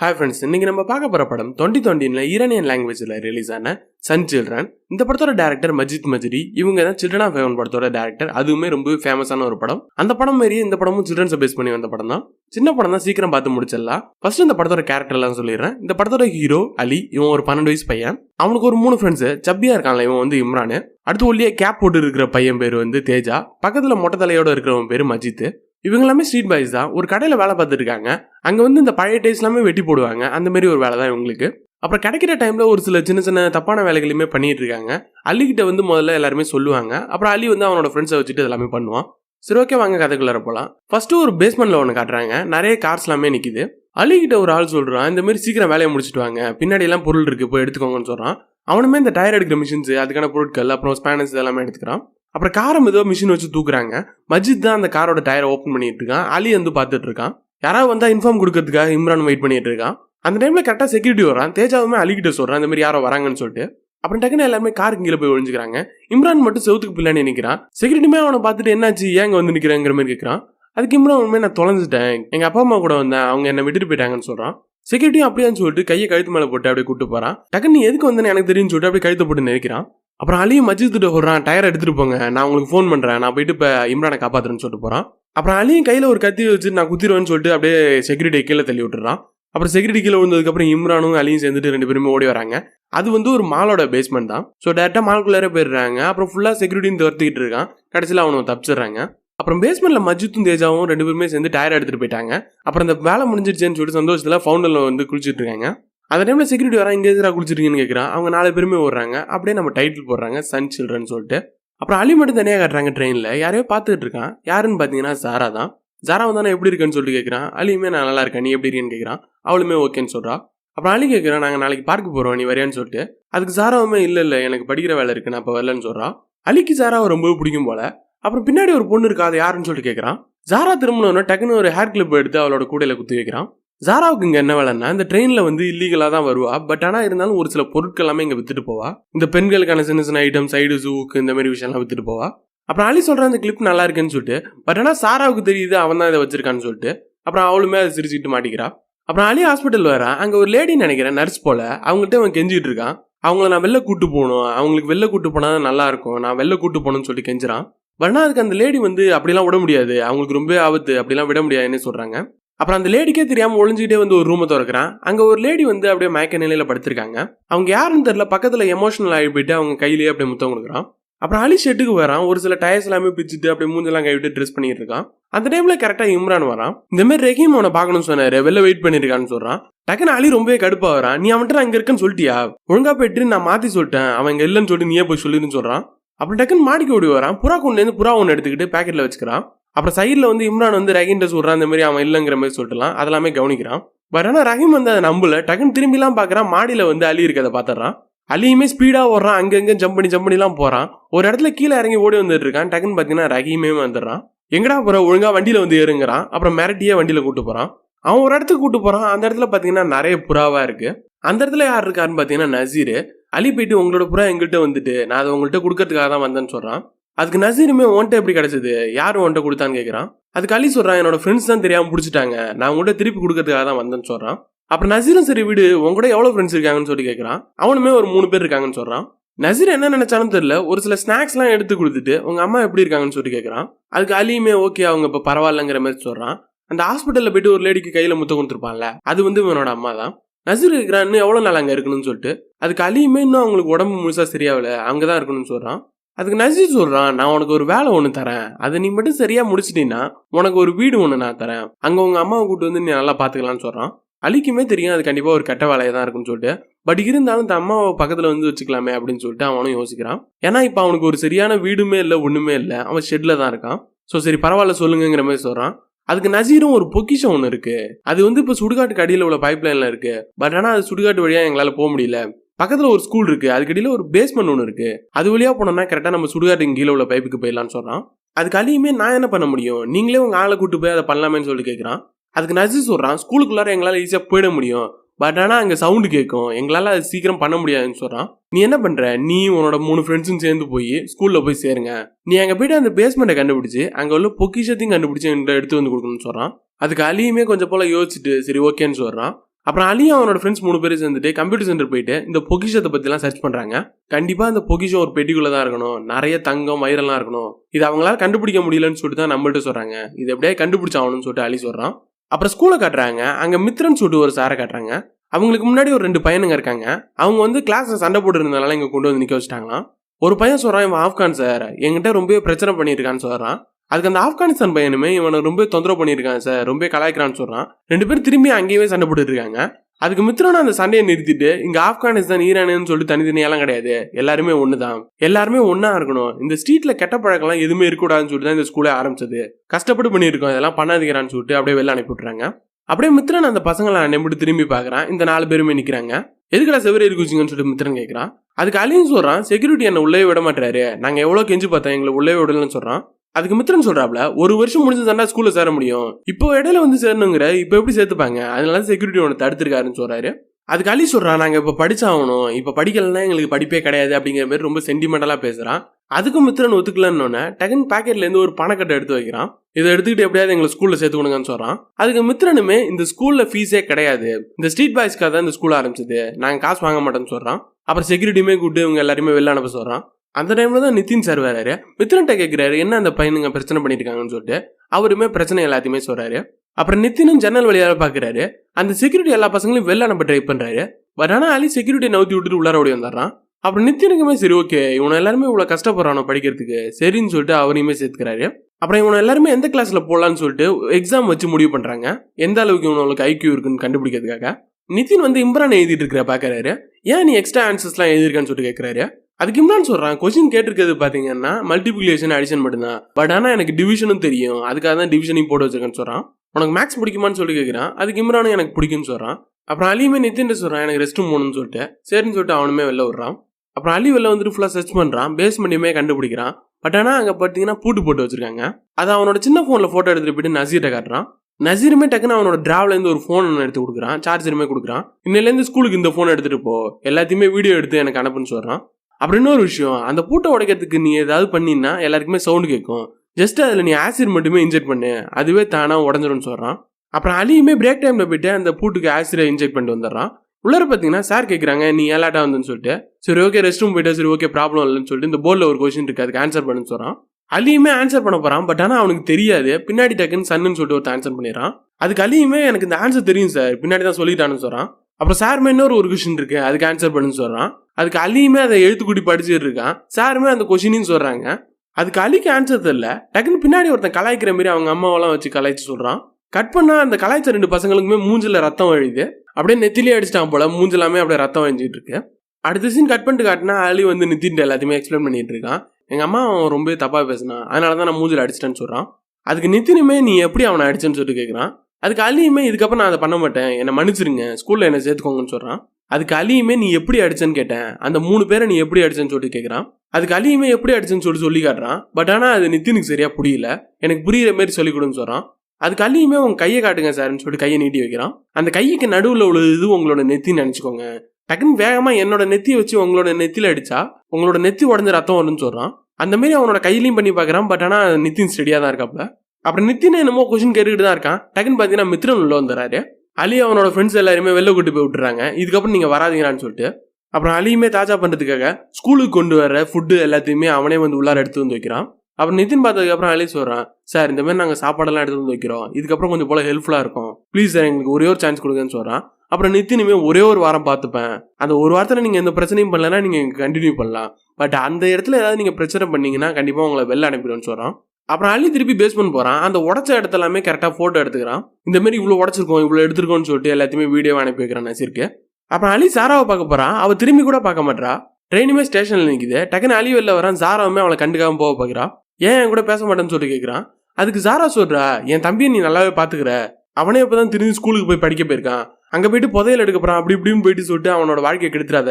Hi friends இன்னைக்கு நம்ம பார்க்க போகிற படம் டுவெண்ட்டி டுவெண்ட்டில ஈரானியன் லாங்குவேஜில் ரிலீஸ் ஆன சன் சில்ட்ரன் இந்த படத்தோட டேரக்டர் மஜித் மஜிரி இவங்க தான் சில்ட்ரன் ஆஃப் ஹெவன் படத்தோட டேரக்டர் அதுவுமே ரொம்ப ஃபேமஸான ஒரு படம். அந்த படம் மாரியே இந்த படமும் சில்ட்ரன்ஸை பேஸ் பண்ணி வந்த படம் தான். சின்ன படம் தான் சீக்கிரம் பார்த்து முடிச்சிடலாம். ஃபர்ஸ்ட் இந்த படத்தோட கேரக்டர்லாம் சொல்லிடுறேன். இந்த படத்தோட ஹீரோ அலி இவன் ஒரு பன்னெண்டு வயசு பையன். அவனுக்கு ஒரு மூணு ஃப்ரெண்ட்ஸ் சப்பியா இருக்கான்ல இவன் வந்து இம்ரான். அடுத்து ஒல்லியே கேப் போட்டு இருக்கிற பையன் பேர் வந்து தேஜா. பக்கத்தில் மொட்டை தலையோட இருக்கிறவன் பேர் மஜித் இவங்க எல்லாமே ஸ்ட்ரீட் பாய்ஸ் தான். ஒரு கடையில் வேலை பார்த்துருக்காங்க அங்கே வந்து இந்த பழைய டேஸ் எல்லாமே வெட்டி போடுவாங்க. அந்த மாதிரி ஒரு வேலை தான் இவங்களுக்கு. அப்புறம் கிடைக்கிற டைமில் ஒரு சில சின்ன சின்ன தப்பான வேலைகளையுமே பண்ணிட்டு இருக்காங்க அலிகிட்ட வந்து முதல்ல எல்லாருமே சொல்லுவாங்க. அப்புறம் அலி வந்து அவனோட ஃப்ரெண்ட்ஸை வச்சுட்டு எல்லாமே பண்ணுவான். சரி ஓகே வாங்க கதைக்குள்ளார போகலாம் ஃபர்ஸ்ட்டு ஒரு பேஸ்மெண்ட்டில் ஒன்று காட்டுறாங்க. நிறைய கார்ஸ் எல்லாமே நிற்கிது அலிகிட்ட ஒரு ஆள் சொல்கிறான் இந்த மாதிரி சீக்கிரம் வேலையை முடிச்சுட்டு வாங்க. பின்னாடி எல்லாம் பொருள் இருக்குது போய் எடுத்துக்கோங்கன்னு சொல்கிறான் அவனுமே இந்த டயர் எடுக்கிற மிஷின்ஸ் அதுக்கான பொருட்கள் அப்புறம் ஸ்பேனர்ஸ் இதெல்லாமே எடுத்துக்கிறான். அப்புறம் காரை மெதுவாக மிஷின் வச்சு தூக்குறாங்க. மஜித் தான் அந்த காரோட டயரை ஓப்பன் பண்ணிட்டு இருக்கான். அலி வந்து பார்த்துட்டு இருக்கான். யாராவது வந்தால் இன்ஃபார்ம் கொடுக்கறதுக்காக இம்ரான் வெயிட் பண்ணிட்டு இருக்கான். அந்த டைம்ல கரெக்டாக செக்யூரிட்டி வரான் தேஜாவுமே அலிகிட்ட சொல்கிறான் இந்த மாதிரி யாரோ வராங்கன்னு சொல்லிட்டு. அப்புறம் டக்குன்னு எல்லாருமே காருக்கு கீழே போய் ஒழிஞ்சுக்கிறாங்க இம்ரான் மட்டும் செவத்துக்கு பிள்ளைன்னு நிற்கிறான் செக்யூரிட்டியுமே அவனை பார்த்துட்டு என்னாச்சு? ஏங்க வந்து நிற்கிறேங்கிற மாதிரி கேட்குறான் அதுக்கு இம்ரான் உண்மையை நான் தொலைஞ்சிட்டேன். எங்கள் அப்பா அம்மா கூட வந்தேன். அவங்க என்னை விட்டுட்டு போயிட்டாங்கன்னு சொல்கிறான் செக்யூரிட்டியும் அப்படியான்னு சொல்லிட்டு கையை கழுத்து மேலே போட்டு அப்படியே கூப்பிட்டு போகிறான் டக்குன்னு எதுக்கு வந்தேன்னு எனக்கு தெரியும்னு சொல்லிட்டு அப்படியே கழுத்தை போட்டு நிற்கிறான் அப்புறம் அலியும் மஜித்துட்டு சொல்றான் டயர் எடுத்துகிட்டு போங்க நான் உங்களுக்கு ஃபோன் பண்ணுறேன் நான் போயிட்டு இப்போ இம்ரானை காப்பாத்துறேன்னு சொல்லிட்டு போகிறான் அப்புறம் அலியும் கையில் ஒரு கத்தி வச்சு நான் குத்திடுவேன்னு சொல்லிட்டு அப்படியே செக்யூரிட்டி கீழே தள்ளி விட்டுறான். அப்புறம் செக்யூரிட்டி கீழே விழுந்ததுக்கப்புறம் இம்ரானும் அலியும் சேர்ந்துட்டு ரெண்டு பேருமே ஓடி வராங்க. அது வந்து ஒரு மாலோட பேஸ்மெண்ட் தான். ஸோ டேரெக்டாக மால்குள்ளாரே போயிடுறாங்க. அப்புறம் ஃபுல்லாக செக்யூரிட்டின்னு துரத்திக்கிட்டு இருக்கான். கடைசியில் அவனை தப்பிச்சிடுறாங்க. அப்புறம் பேஸ்மெண்ட்ல மஜித்தும் தேஜாவும் ரெண்டு பேருமே சேர்ந்து டயர் எடுத்துட்டு போயிட்டாங்க. அப்புறம் இந்த வேலை முடிஞ்சிருச்சேன்னு சொல்லிட்டு சந்தோஷத்துல ஃபவுண்டர்ல வந்து குளிச்சுட்டு இருக்காங்க. அந்த டைமில் செக்யூரிட்டி வரா இங்கே எதிராக குளிச்சிருக்கீங்கன்னு கேட்குறான் அவங்க நாலு பேருமே ஓடுறாங்க. அப்படியே நம்ம டைட்டில் போடுறாங்க சன் சில்ட்ரன் சொல்லிட்டு. அப்புறம் அலி மட்டும் தனியாக காட்டுறாங்க ட்ரெயினில் யாரையோ பார்த்துட்டு இருக்கான். யாருன்னு பார்த்தீங்கன்னா சாரா தான். ஜாரா வந்தானே எப்படி இருக்கேன்னு சொல்லிட்டு கேட்குறான் அலியுமே நான் நல்லா இருக்கேன் நீ எப்படி இருக்கேன்னு கேட்குறான் அவளுமே ஓகேன்னு சொல்றா. அப்புறம் அலி கேட்குறான் நாங்கள் நாளைக்கு பார்க்க போகிறோம் நீ வரையான்னு சொல்லிட்டு. அதுக்கு ஜாராவுமே இல்லை இல்லை எனக்கு படிக்கிற வேலை இருக்கு நான் இப்போ வரலன்னு சொல்கிறான் அலிக்கு ஜாராவை ரொம்ப பிடிக்கும் போல. அப்புறம் பின்னாடி ஒரு பொண்ணு இருக்கா அது யாருன்னு சொல்லிட்டு கேட்குறான் ஜாரா திரும்பினோன்னு டக்குன்னு ஒரு ஹேர் கிளிப் எடுத்து அவளோட கூடையில குத்தி வைக்கிறான். ஜாராவுக்கு இங்கே என்ன வேலைன்னா இந்த ட்ரெயினில் வந்து இல்லீகலாக தான் வருவா. பட் ஆனால் இருந்தாலும் ஒரு சில பொருட்கள் எல்லாமே இங்கே வித்துட்டு போவா. இந்த பெண்களுக்கான சின்ன சின்ன ஐட்டம் சைடு ஜூக்கு இந்த மாதிரி விஷயம்லாம் வித்துட்டு போவா. அப்புறம் அலி சொல்கிற அந்த கிளிப் நல்லா இருக்குன்னு சொல்லிட்டு பட் ஆனால் சாராவுக்கு தெரியுது அவன் தான் இதை வச்சிருக்கான்னு சொல்லிட்டு. அப்புறம் அவளுமே அதை சிரிச்சுட்டு மாட்டிக்கிறா. அப்புறம் அலி ஹாஸ்பிட்டல் வர அங்கே ஒரு லேடி நினைக்கிறேன் நர்ஸ் போல. அவங்கள்ட்ட அவன் கெஞ்சிட்டு இருக்கான். அவங்கள நான் வெளில கூட்டு போகணும். அவங்களுக்கு வெளில கூட்டு போனா நல்லா இருக்கும். நான் வெளில கூட்டு போகணும்னு சொல்லி கெஞ்சுறான். பட் ஆனால் அதுக்கு அந்த லேடி வந்து அப்படிலாம் விட முடியாது. அவங்களுக்கு ரொம்ப ஆபத்து. அப்படிலாம் விட முடியாதுன்னு சொல்கிறாங்க அப்புறம் அந்த லேடிக்கே தெரியாம ஒளிஞ்சுக்கிட்டே வந்து ஒரு ரூமை திறக்கிறான். அங்க ஒரு லேடி வந்து அப்படியே மயக்க நிலையில படுத்திருக்காங்க. அவங்க யாருன்னு தெரியல பக்கத்துல எமோஷனல் ஆகி போயிட்டு அவங்க கையிலேயே அப்படியே முத்தம் கொடுக்குறான். அப்புறம் அலி ஷெட்டுக்கு வரான் ஒரு சில டயர்ஸ் எல்லாமே பிச்சுட்டு அப்படியே மூஞ்செல்லாம் கைவிட்டு ட்ரெஸ் பண்ணிட்டு இருக்கான். அந்த டைம்ல கரெக்டா இம்ரான் வரான். இந்த மாதிரி ரஹீம் அவனை பார்க்கணும்னு சொன்னாரு வெளில வெயிட் பண்ணிருக்கான்னு சொல்றான். டக்குன்னு அலி ரொம்பவே கடுப்பா வரான். நீ அவன்கிட்ட அங்க இருக்குன்னு சொல்லிட்டியா? ஒழுங்கா போயிட்டு நான் மாத்தி சொல்லிட்டேன். அவன் இங்க இல்லைன்னு சொல்லிட்டு நீயே போய் சொல்லிருன்னு சொல்றான். அப்புறம் டக்குன்னு மாடிக்கு ஓடி வரான். புறா கொண்டு புறா ஒன்று எடுத்துக்கிட்டு பேக்கெட்ல வச்சுக்கிறான். அப்புறம் சைடில் வந்து இம்ரான் வந்து ரஹீன்ட்ட சொல்கிறான் இந்த மாதிரி அவன் இல்லைங்கிற மாதிரி சொல்லிட்டுலாம். அதெல்லாமே கவனிக்கிறான். பட் ஆனால் ரஹீம் வந்து அதை நம்பல. டக்குன்னு திரும்பிலாம் பார்க்குறான் மாடியில் வந்து அலி இருக்கதை பார்த்துட்றான். அலியுமே ஸ்பீடாக ஓடுறான் அங்கங்கே ஜம்ப் பண்ணி ஜம்ப் பண்ணிலாம் போகிறான் ஒரு இடத்துல கீழே இறங்கி ஓடி வந்துட்டு இருக்கான் டக்குன்னு பார்த்தீங்கன்னா ரஹீமே வந்துடுறான். எங்கடா போகிற ஒழுங்காக வண்டியில் வந்து ஏறுங்கிறான். அப்புறம் மிரட்டியே வண்டியில் கூட்டு போகிறான் அவன் ஒரு இடத்துக்கு கூட்டு போகிறான் அந்த இடத்துல பார்த்தீங்கன்னா நிறைய புறாவாக இருக்குது அந்த இடத்துல யார் இருக்காருன்னு பார்த்தீங்கன்னா நசீர். அலி போயிட்டு உங்களோட புறா எங்கள்கிட்ட வந்துட்டு நான் அதை உங்கள்கிட்ட கொடுக்கறதுக்காக தான் வந்தேன்னு சொல்கிறான் அதுக்கு நசீருமே உன்ட்ட எப்படி கிடைச்சது? யார் ஒன்ட்ட கொடுத்தான்னு கேட்குறான் அதுக்கு அலி சொல்கிறான் என்னோட ஃப்ரெண்ட்ஸ் தான் தெரியாமல் பிடிச்சிட்டாங்க. நான் உங்கள்கிட்ட திருப்பி கொடுக்கறதுக்காக தான் வந்தேன்னு சொல்கிறான் அப்புறம் நசீரும் சரி வீடு உங்கள்கிட்ட எவ்வளோ ஃப்ரெண்ட்ஸ் இருக்காங்கன்னு சொல்லி கேட்குறான் அவனுமே ஒரு மூணு பேர் இருக்காங்கன்னு சொல்கிறான் நசீர் என்ன நினைச்சாலும் தெரியல. ஒரு சில ஸ்நாக்ஸ்லாம் எடுத்து கொடுத்துட்டு உங்க அம்மா எப்படி இருக்காங்கன்னு சொல்லி கேட்குறான் அதுக்கு அலியுமே ஓகே அவங்க இப்போ பரவாயில்லங்கிற மாதிரி சொல்கிறான் அந்த ஹாஸ்பிட்டலில் போயிட்டு ஒரு லேடிக்கு கையில் முத்த கொடுத்துருப்பான்ல அது வந்து இவனோட அம்மா தான். நசீர் இருக்கிறான்னு எவ்வளோ நாள் அங்கே இருக்கணும்னு சொல்லிட்டு. அதுக்கு அலியுமே இன்னும் அவங்களுக்கு உடம்பு முழுசா சரியாகல அங்கே தான் இருக்கணும்னு சொல்கிறான் அதுக்கு நசீர் சொல்றான் நான் உனக்கு ஒரு வேலை ஒன்று தரேன். அதை நீ மட்டும் சரியா முடிச்சிட்டீங்கன்னா உனக்கு ஒரு வீடு ஒன்று நான் தரேன். அங்கே உங்க அம்மாவை கூட்டு வந்து நீ நல்லா பார்த்துக்கலான்னு சொல்றான். அலிக்குமே தெரியும் அது கண்டிப்பா ஒரு கெட்ட வேலையை தான் இருக்குன்னு சொல்லிட்டு. பட் இருந்தாலும் தன் அம்மாவை பக்கத்துல வந்து வச்சுக்கலாமே அப்படின்னு சொல்லிட்டு அவனும் யோசிக்கிறான். ஏன்னா இப்போ அவனுக்கு ஒரு சரியான வீடுமே இல்லை ஒண்ணுமே இல்லை. அவன் ஷெட்ல தான் இருக்கான். ஸோ சரி பரவாயில்ல சொல்லுங்கிற மாதிரி சொல்றான். அதுக்கு நசீரும் ஒரு பொக்கிஷம் ஒன்று இருக்கு. அது வந்து இப்போ சுடுகாட்டுக்கு அடியில் உள்ள பைப் லைன்ல இருக்கு. பட் ஆனால் அது சுடுகாட்டு வழியாக எங்களால் போக முடியல. பக்கத்துல ஒரு ஸ்கூல் இருக்கு. அதுக்கடியில ஒரு பேஸ்மெண்ட் ஒன்று இருக்கு. அது வழியா போனோம்னா கரெக்டாக நம்ம சுடுகாட்டுக்கு கீழே உள்ள பைப்புக்கு போயிடலாம்னு சொல்றான். அதுக்கு அழியுமே நான் என்ன பண்ண முடியும்? நீங்களே உங்க ஆளை கூட்டு போய் அதை பண்ணலாமேன்னு சொல்லி கேட்குறான் அதுக்கு நசீர் சொல்றான் ஸ்கூலுக்குள்ளார எங்களால ஈஸியாக போயிட முடியும். பட் ஆனால் அங்கே சவுண்டு கேட்கும் எங்களால் அது சீக்கிரம் பண்ண முடியாதுன்னு சொல்கிறான் நீ என்ன பண்ணுற நீ உன்னோட மூணு ஃப்ரெண்ட்ஸும் சேர்ந்து போய் ஸ்கூலில் போய் சேருங்க. நீ அங்கே போயிட்டு அந்த பேஸ்மெண்ட்டை கண்டுபிடிச்சி அங்கே உள்ள பொக்கிஷத்தையும் கண்டுபிடிச்சி எங்கள்கிட்ட எடுத்து வந்து கொடுக்கணும்னு சொல்கிறான் அதுக்கு அலியுமே கொஞ்சம் போல் யோசிச்சுட்டு சரி ஓகேன்னு சொல்கிறான் அப்புறம் அலி அவனோட ஃப்ரெண்ட்ஸ் மூணு பேரும் சேர்ந்துட்டு கம்ப்யூட்டர் சென்டர் போயிட்டு இந்த பொக்கிஷத்தை பற்றிலாம் சர்ச் பண்ணுறாங்க கண்டிப்பாக அந்த பொக்கிஷம் ஒரு பெட்டிக்குள்ளே தான் இருக்கணும். நிறைய தங்கம் வைரெல்லாம் இருக்கணும். இது அவங்களால கண்டுபிடிக்க முடியலன்னு சொல்லிட்டு தான் நம்மள்ட்ட சொல்கிறாங்க இது எப்படியே கண்டுபிடிச்சாகணும்னு சொல்லிட்டு அலி சொல்கிறான் அப்புறம் ஸ்கூலை காட்டுறாங்க. அங்கே மித்ரன் சொல்லிட்டு ஒரு சாரை காட்டுறாங்க. அவங்களுக்கு முன்னாடி ஒரு ரெண்டு பையனுங்க இருக்காங்க. அவங்க வந்து கிளாஸில் சண்டை போட்டு இங்கே கொண்டு வந்து நிற்க வச்சிட்டாங்களாம். ஒரு பையன் சொல்கிறான் இவன் ஆப்கான் சார் என்கிட்ட ரொம்பவே பிரச்சனை பண்ணியிருக்கான்னு சொல்கிறான் அதுக்கு அந்த ஆப்கானிஸ்தான் பையனுமே இவனை ரொம்ப தொந்தரவு பண்ணியிருக்கான் சார். ரொம்ப கலாய்க்கிறான்னு சொல்கிறான் ரெண்டு பேரும் திரும்பி அங்கேயே சண்டை போட்டுட்டு இருக்காங்க. அதுக்கு மித்திரனை அந்த சண்டையை நிறுத்திட்டு இங்க ஆப்கானிஸ்தான் ஈரானுன்னு சொல்லிட்டு தனித்தனியெல்லாம் கிடையாது. எல்லாருமே ஒண்ணுதான். எல்லாருமே ஒன்றா இருக்கணும். இந்த ஸ்ட்ரீட்ல கெட்ட பழக்கம்லாம் எதுவுமே இருக்கக்கூடாதுன்னு சொல்லிட்டு தான் இந்த ஸ்கூலே ஆரம்பிச்சது. கஷ்டப்பட்டு பண்ணியிருக்கோம். இதெல்லாம் பண்ணாதீங்கறான்னு சொல்லிட்டு அப்படியே வெளில அனுப்பி விட்டுறாங்க. அப்படியே மித்திரன் அந்த பசங்களை நம்பிட்டு திரும்பி பார்க்குறான் இந்த நாலு பேருமே நிக்கிறாங்க. எதுக்கடா செவரி இருக்குச்சிங்கன்னு சொல்லிட்டு மித்திரன் கேட்கறான் அதுக்கு அலியும் சொல்றான் செக்யூரிட்டி என்ன உள்ளே விட மாட்டாரு நாங்க எவ்வளவு கெஞ்சி பார்த்தோம். எங்களை உள்ளே விடலன்னு சொல்றான். அதுக்கு மித்திரன் சொல்றாப்ல ஒரு வருஷம் முடிஞ்சு தாண்டா ஸ்கூல்ல சேர முடியும். இப்போ இடையில வந்து சேரணுங்கிற இப்போ எப்படி சேர்த்துப்பாங்க? அதனால செக்யூரிட்டி ஒன்று தடுத்திருக்காருன்னு சொல்றாரு. அதுக்கு அலி சொல்றான் நாங்க இப்ப படிச்சாகணும். இப்ப படிக்கலன்னா எங்களுக்கு படிப்பே கிடையாது அப்படிங்கிற மாதிரி ரொம்ப சென்டிமெண்டலா பேசுறான். அதுக்கு மித்திரன் ஒத்துக்கலன்னு டகன் பாக்கெட்ல இருந்து ஒரு பணக்கட்டை எடுத்து வைக்கிறான். இதை எடுத்துக்கிட்டு எப்படியாவது எங்களை ஸ்கூல்ல சேர்த்து கொடுங்கன்னு சொல்றான். அதுக்கு மித்திரனுமே இந்த ஸ்கூல்ல ஃபீஸே கிடையாது. இந்த ஸ்ட்ரீட் பாய்ஸ்க்காக தான் இந்த ஸ்கூல் ஆரம்பிச்சது. நாங்க காசு வாங்க மாட்டோம்னு சொல்றான். அப்புறம் செக்யூரிட்டியுமே கூப்பிட்டு இவங்க எல்லாருமே வெளில அனுப்ப சொல்றான். அந்த டைமில் தான் நிதின் சார் வராரு. மித்ரன்ட்ட கேட்குறாரு என்ன அந்த பையனுங்க பிரச்சனை பண்ணியிருக்காங்கன்னு சொல்லிட்டு? அவருமே பிரச்சனை எல்லாத்தையுமே சொல்கிறாரு அப்புறம் நிதினும் ஜன்னல் வழியாக பார்க்குறாரு அந்த செக்யூரிட்டி எல்லா பசங்களையும் வெளில அனுப்ப ட்ரை பண்ணுறாரு பட் ஆனால் அலி செக்யூரிட்டி நவுத்தி விட்டுட்டு உள்ளார ஓடி வந்துடுறான். அப்புறம் நித்தினுக்குமே சரி ஓகே இவனை எல்லாருமே இவ்வளோ கஷ்டப்படுறானோ படிக்கிறதுக்கு? சரின்னு சொல்லிட்டு அவரையுமே சேர்த்துக்கிறாரு. அப்புறம் இவனை எல்லாருமே எந்த கிளாஸில் போகலான்னு சொல்லிட்டு எக்ஸாம் வச்சு முடிவு பண்ணுறாங்க எந்த அளவுக்கு இவனுக்கு ஐக்கியூ இருக்குன்னு கண்டுபிடிக்கிறதுக்காக. நிதின் வந்து இம்ரான் எழுதிட்டு இருக்கிற பார்க்குறாரு ஏன் நீ எக்ஸ்ட்ரா ஆன்சர்ஸ்லாம் எழுதியிருக்கான்னு சொல்லிட்டு கேட்குறாரு அதுக்கு இம்ரான் சொல்கிறான் கொஸ்டின் கேட்டிருக்கிறது பார்த்தீங்கன்னா மல்டிபிளேஷன் அடிஷன் மட்டும்தான். பட் ஆனால் எனக்கு டிவிஷனும் தெரியும். அதுக்காக தான் டிவிஷனையும் போட்டு வச்சிருக்கேன்னு சொல்கிறான் உனக்கு மேக்ஸ் பிடிக்குமான்னு சொல்லி கேட்குறான் அதுக்கு இம்ரானும் எனக்கு பிடிக்கும்னு சொல்கிறான் அப்புறம் அலியுமே நிதின் சொல்றான் எனக்கு ரெஸ்ட் ரூம் போகணும்னு சொல்லிட்டு. சரின்னு சொல்லிட்டு அவனுமே வெளில விட்றான். அப்புறம் அலி வெளில வந்துட்டு ஃபுல்லாக சர்ச் பண்ணுறான் பேஸ்மெண்ட்டையுமே கண்டுபிடிக்கிறான். பட் ஆனால் அங்கே பார்த்தீங்கன்னா பூட்டு போட்டு வச்சிருக்காங்க. அதை அவனோட சின்ன ஃபோனில் ஃபோட்டோ எடுத்துகிட்டு போயிட்டு நசீரை காட்டுறான். நசீருமே டக்குன்னு அவனோட டிராவ்லேருந்து ஒரு ஃபோன் ஒன்று எடுத்து கொடுக்குறான். சார்ஜருமே கொடுக்குறான். இன்னிலேருந்து ஸ்கூலுக்கு இந்த ஃபோன் எடுத்துகிட்டு போ. எல்லாத்தையுமே வீடியோ எடுத்து எனக்கு அனுப்புன்னு சொல்கிறான் அப்புறம் இன்னொரு விஷயம் அந்த பூட்டை உடைக்கிறதுக்கு நீ ஏதாவது பண்ணினா எல்லாருக்குமே சவுண்டு கேட்கும் ஜஸ்ட் அதில் நீ ஆசிட் மட்டுமே இன்ஜெக்ட் பண்ணு. அதுவே தானாக உடஞ்சிரும்னு சொல்கிறான் அப்புறம் அலியுமே பிரேக் டைமில் போயிட்டு அந்த பூட்டுக்கு ஆசிடை இன்ஜெக்ட் பண்ணிட்டு வந்துடுறான். உள்ளார பார்த்தீங்கன்னா சார் கேட்குறாங்க நீ ஏலாட்டா வந்துன்னு சொல்லிட்டு. சரி ஓகே ரெஸ்ட் ரூம் போயிட்டா சரி ஓகே ப்ராப்ளம் இல்லைன்னு சொல்லிட்டு இந்த போர்டில் ஒரு கொஸ்டின் இருக்கு அதுக்கு ஆன்சர் பண்ணுன்னு சொல்கிறான் அலியுமே ஆன்சர் பண்ண போகிறான் பட் ஆனால் அவனுக்கு தெரியாது. பின்னாடி டக்குன்னு சன்னு சொல்லிட்டு ஒருத்தன் ஆன்சர் பண்ணிடுறான். அதுக்கு அலியுமே எனக்கு இந்த ஆன்சர் தெரியும் சார். பின்னாடி தான் சொல்லிட்டான்னு சொல்கிறான் அப்புறம் சாருமே இன்னொரு ஒரு கொஷின் இருக்கு. அதுக்கு ஆன்சர் பண்ணுன்னு சொல்கிறான் அதுக்கு அலியுமே அதை எழுத்துக்குடி படிச்சுட்டு இருக்கான். சாருமே அந்த கொஷினின்னு சொல்கிறாங்க அதுக்கு அலிக்கு ஆன்சர் தெரியல. டக்குன்னு பின்னாடி ஒருத்தன் கலாய்க்கிற மாதிரி அவங்க அம்மாவெல்லாம் வச்சு கலாய்ச்சி சொல்கிறான் கட் பண்ணா அந்த கலாய்ச்ச ரெண்டு பசங்களுக்குமே மூஞ்சில ரத்தம் வழியுது. அப்படியே நெத்திலே அடிச்சிட்டான் போல. மூஞ்சிலாமே அப்படியே ரத்தம் வழிஞ்சிட்டு இருக்கு. அடுத்த சீன் கட் பண்ணிட்டு காட்டினா அலி வந்து நிதின் எல்லாத்தையுமே எக்ஸ்பிளைன் பண்ணிட்டு இருக்கான். எங்க அம்மா அவன் ரொம்ப தப்பா பேசினான். அதனால தான் நான் மூஞ்சில் அடிச்சிட்டேன்னு சொல்றான். அதுக்கு நித்தினுமே நீ எப்படி அவனை அடிச்சேன்னு சொல்லிட்டு கேட்குறான் அதுக்கு அலியுமே இதுக்கப்புறம் நான் அதை பண்ண மாட்டேன். என்னை மன்னிச்சிருங்க. ஸ்கூலில் என்னை சேர்த்துக்கோங்கன்னு சொல்கிறான் அதுக்கு அலியுமே நீ எப்படி அடிச்சேன்னு கேட்டேன். அந்த மூணு பேரை நீ எப்படி அடிச்சேன்னு சொல்லிட்டு கேட்குறான் அதுக்கு அலியுமே எப்படி அடிச்சேன்னு சொல்லிட்டு சொல்லி காட்டுறான். பட் ஆனால் அது நித்தினுக்கு சரியாக புரியல. எனக்கு புரியிற மாதிரி சொல்லி கொடுன்னு சொல்கிறான் அதுக்கு அலியுமே உங்க கையை காட்டுங்க சார்னு சொல்லிட்டு கையை நீட்டி வைக்கிறான். அந்த கைக்கு நடுவில் உள்ள இது உங்களோட நெத்தின்னு நினச்சிக்கோங்க. டக்குன்னு வேகமாக என்னோட நெத்தியை வச்சு உங்களோட நெத்தியில் அடிச்சா உங்களோட நெத்தி உடஞ்ச ரத்தம் வரும்னு சொல்கிறான் அந்த மாதிரி அவனோட கையிலையும் பண்ணி பார்க்குறான். பட் ஆனால் நித்தின் ஸ்டெடியாக தான் இருக்காப்ல அப்புறம் நித்தின் என்னமோ கொஸ்டின் கேட்டுக்கிட்டு தான் இருக்கான். டக்குன்னு பார்த்தீங்கன்னா மித்ரன் உள்ள வந்துறாரு அலி அவனோட ஃப்ரெண்ட்ஸ் எல்லாருமே வெளில கூட்டு போய் விட்டுறாங்க. இதுக்கப்புறம் நீங்கள் வராதீங்களான்னு சொல்லிட்டு. அப்புறம் அலியுமே தாஜா பண்ணுறதுக்காக ஸ்கூலுக்கு கொண்டு வர ஃபுட்டு எல்லாத்தையுமே அவனே வந்து உள்ளார எடுத்து வந்து வைக்கிறான். அப்புறம் நிதின் பார்த்ததுக்கப்புறம் அலி சொல்கிறான் சார் இந்த மாதிரி நாங்கள் சாப்பாடெல்லாம் எடுத்து வந்து வைக்கிறோம். இதுக்கப்புறம் கொஞ்சம் போல ஹெல்ப்ஃபுல்லாக இருக்கும். ப்ளீஸ் சார் எங்களுக்கு ஒரே ஒரு சான்ஸ் கொடுங்கன்னு சொல்கிறான் அப்புறம் நித்தினுமே ஒரே ஒரு வாரம் பார்த்துப்பேன். அந்த ஒரு வாரத்தில் நீங்கள் எந்த பிரச்சனையும் பண்ணலன்னா நீங்கள் கண்டினியூ பண்ணலாம். பட் அந்த இடத்துல ஏதாவது நீங்கள் பிரச்சனை பண்ணீங்கன்னா கண்டிப்பாக உங்களை வெளில அனுப்பிடுவேன்னு சொல்கிறான் அப்புறம் அள்ளி திருப்பி பேஸ்மெண்ட் போகிறான் அந்த உடச்ச இடத்த எல்லாமே கரெக்டாக ஃபோட்டோ எடுத்துக்கிறான். இந்த மாதிரி இவ்வளோ உடச்சிருக்கோம் இவ்வளோ எடுத்துருக்கோம்னு சொல்லிட்டு எல்லாத்தையுமே வீடியோ அனுப்பி வைக்கிறான் நசீருக்கு. அப்புறம் அலி சாராவை பார்க்க போகிறான் அவள் திரும்பி கூட பார்க்க மாட்டா ட்ரெயினுமே ஸ்டேஷனில் நிற்குது டக்குன்னு அலி வெளில வரான். சாராவுமே அவளை கண்டுக்காம போக பார்க்குறான் ஏன் என் கூட பேச மாட்டேன்னு சொல்லி கேட்குறான் அதுக்கு சாரா சொல்கிறா என் தம்பியை நீ நல்லாவே பார்த்துக்கிற. அவனே இப்போ தான் திரும்பி ஸ்கூலுக்கு போய் படிக்க போயிருக்கான். அங்கே போயிட்டு புதையல் எடுக்க போகிறான் அப்படி இப்படின்னு போயிட்டு சொல்லிட்டு அவனோட வாழ்க்கையை கெடுத்துறாத.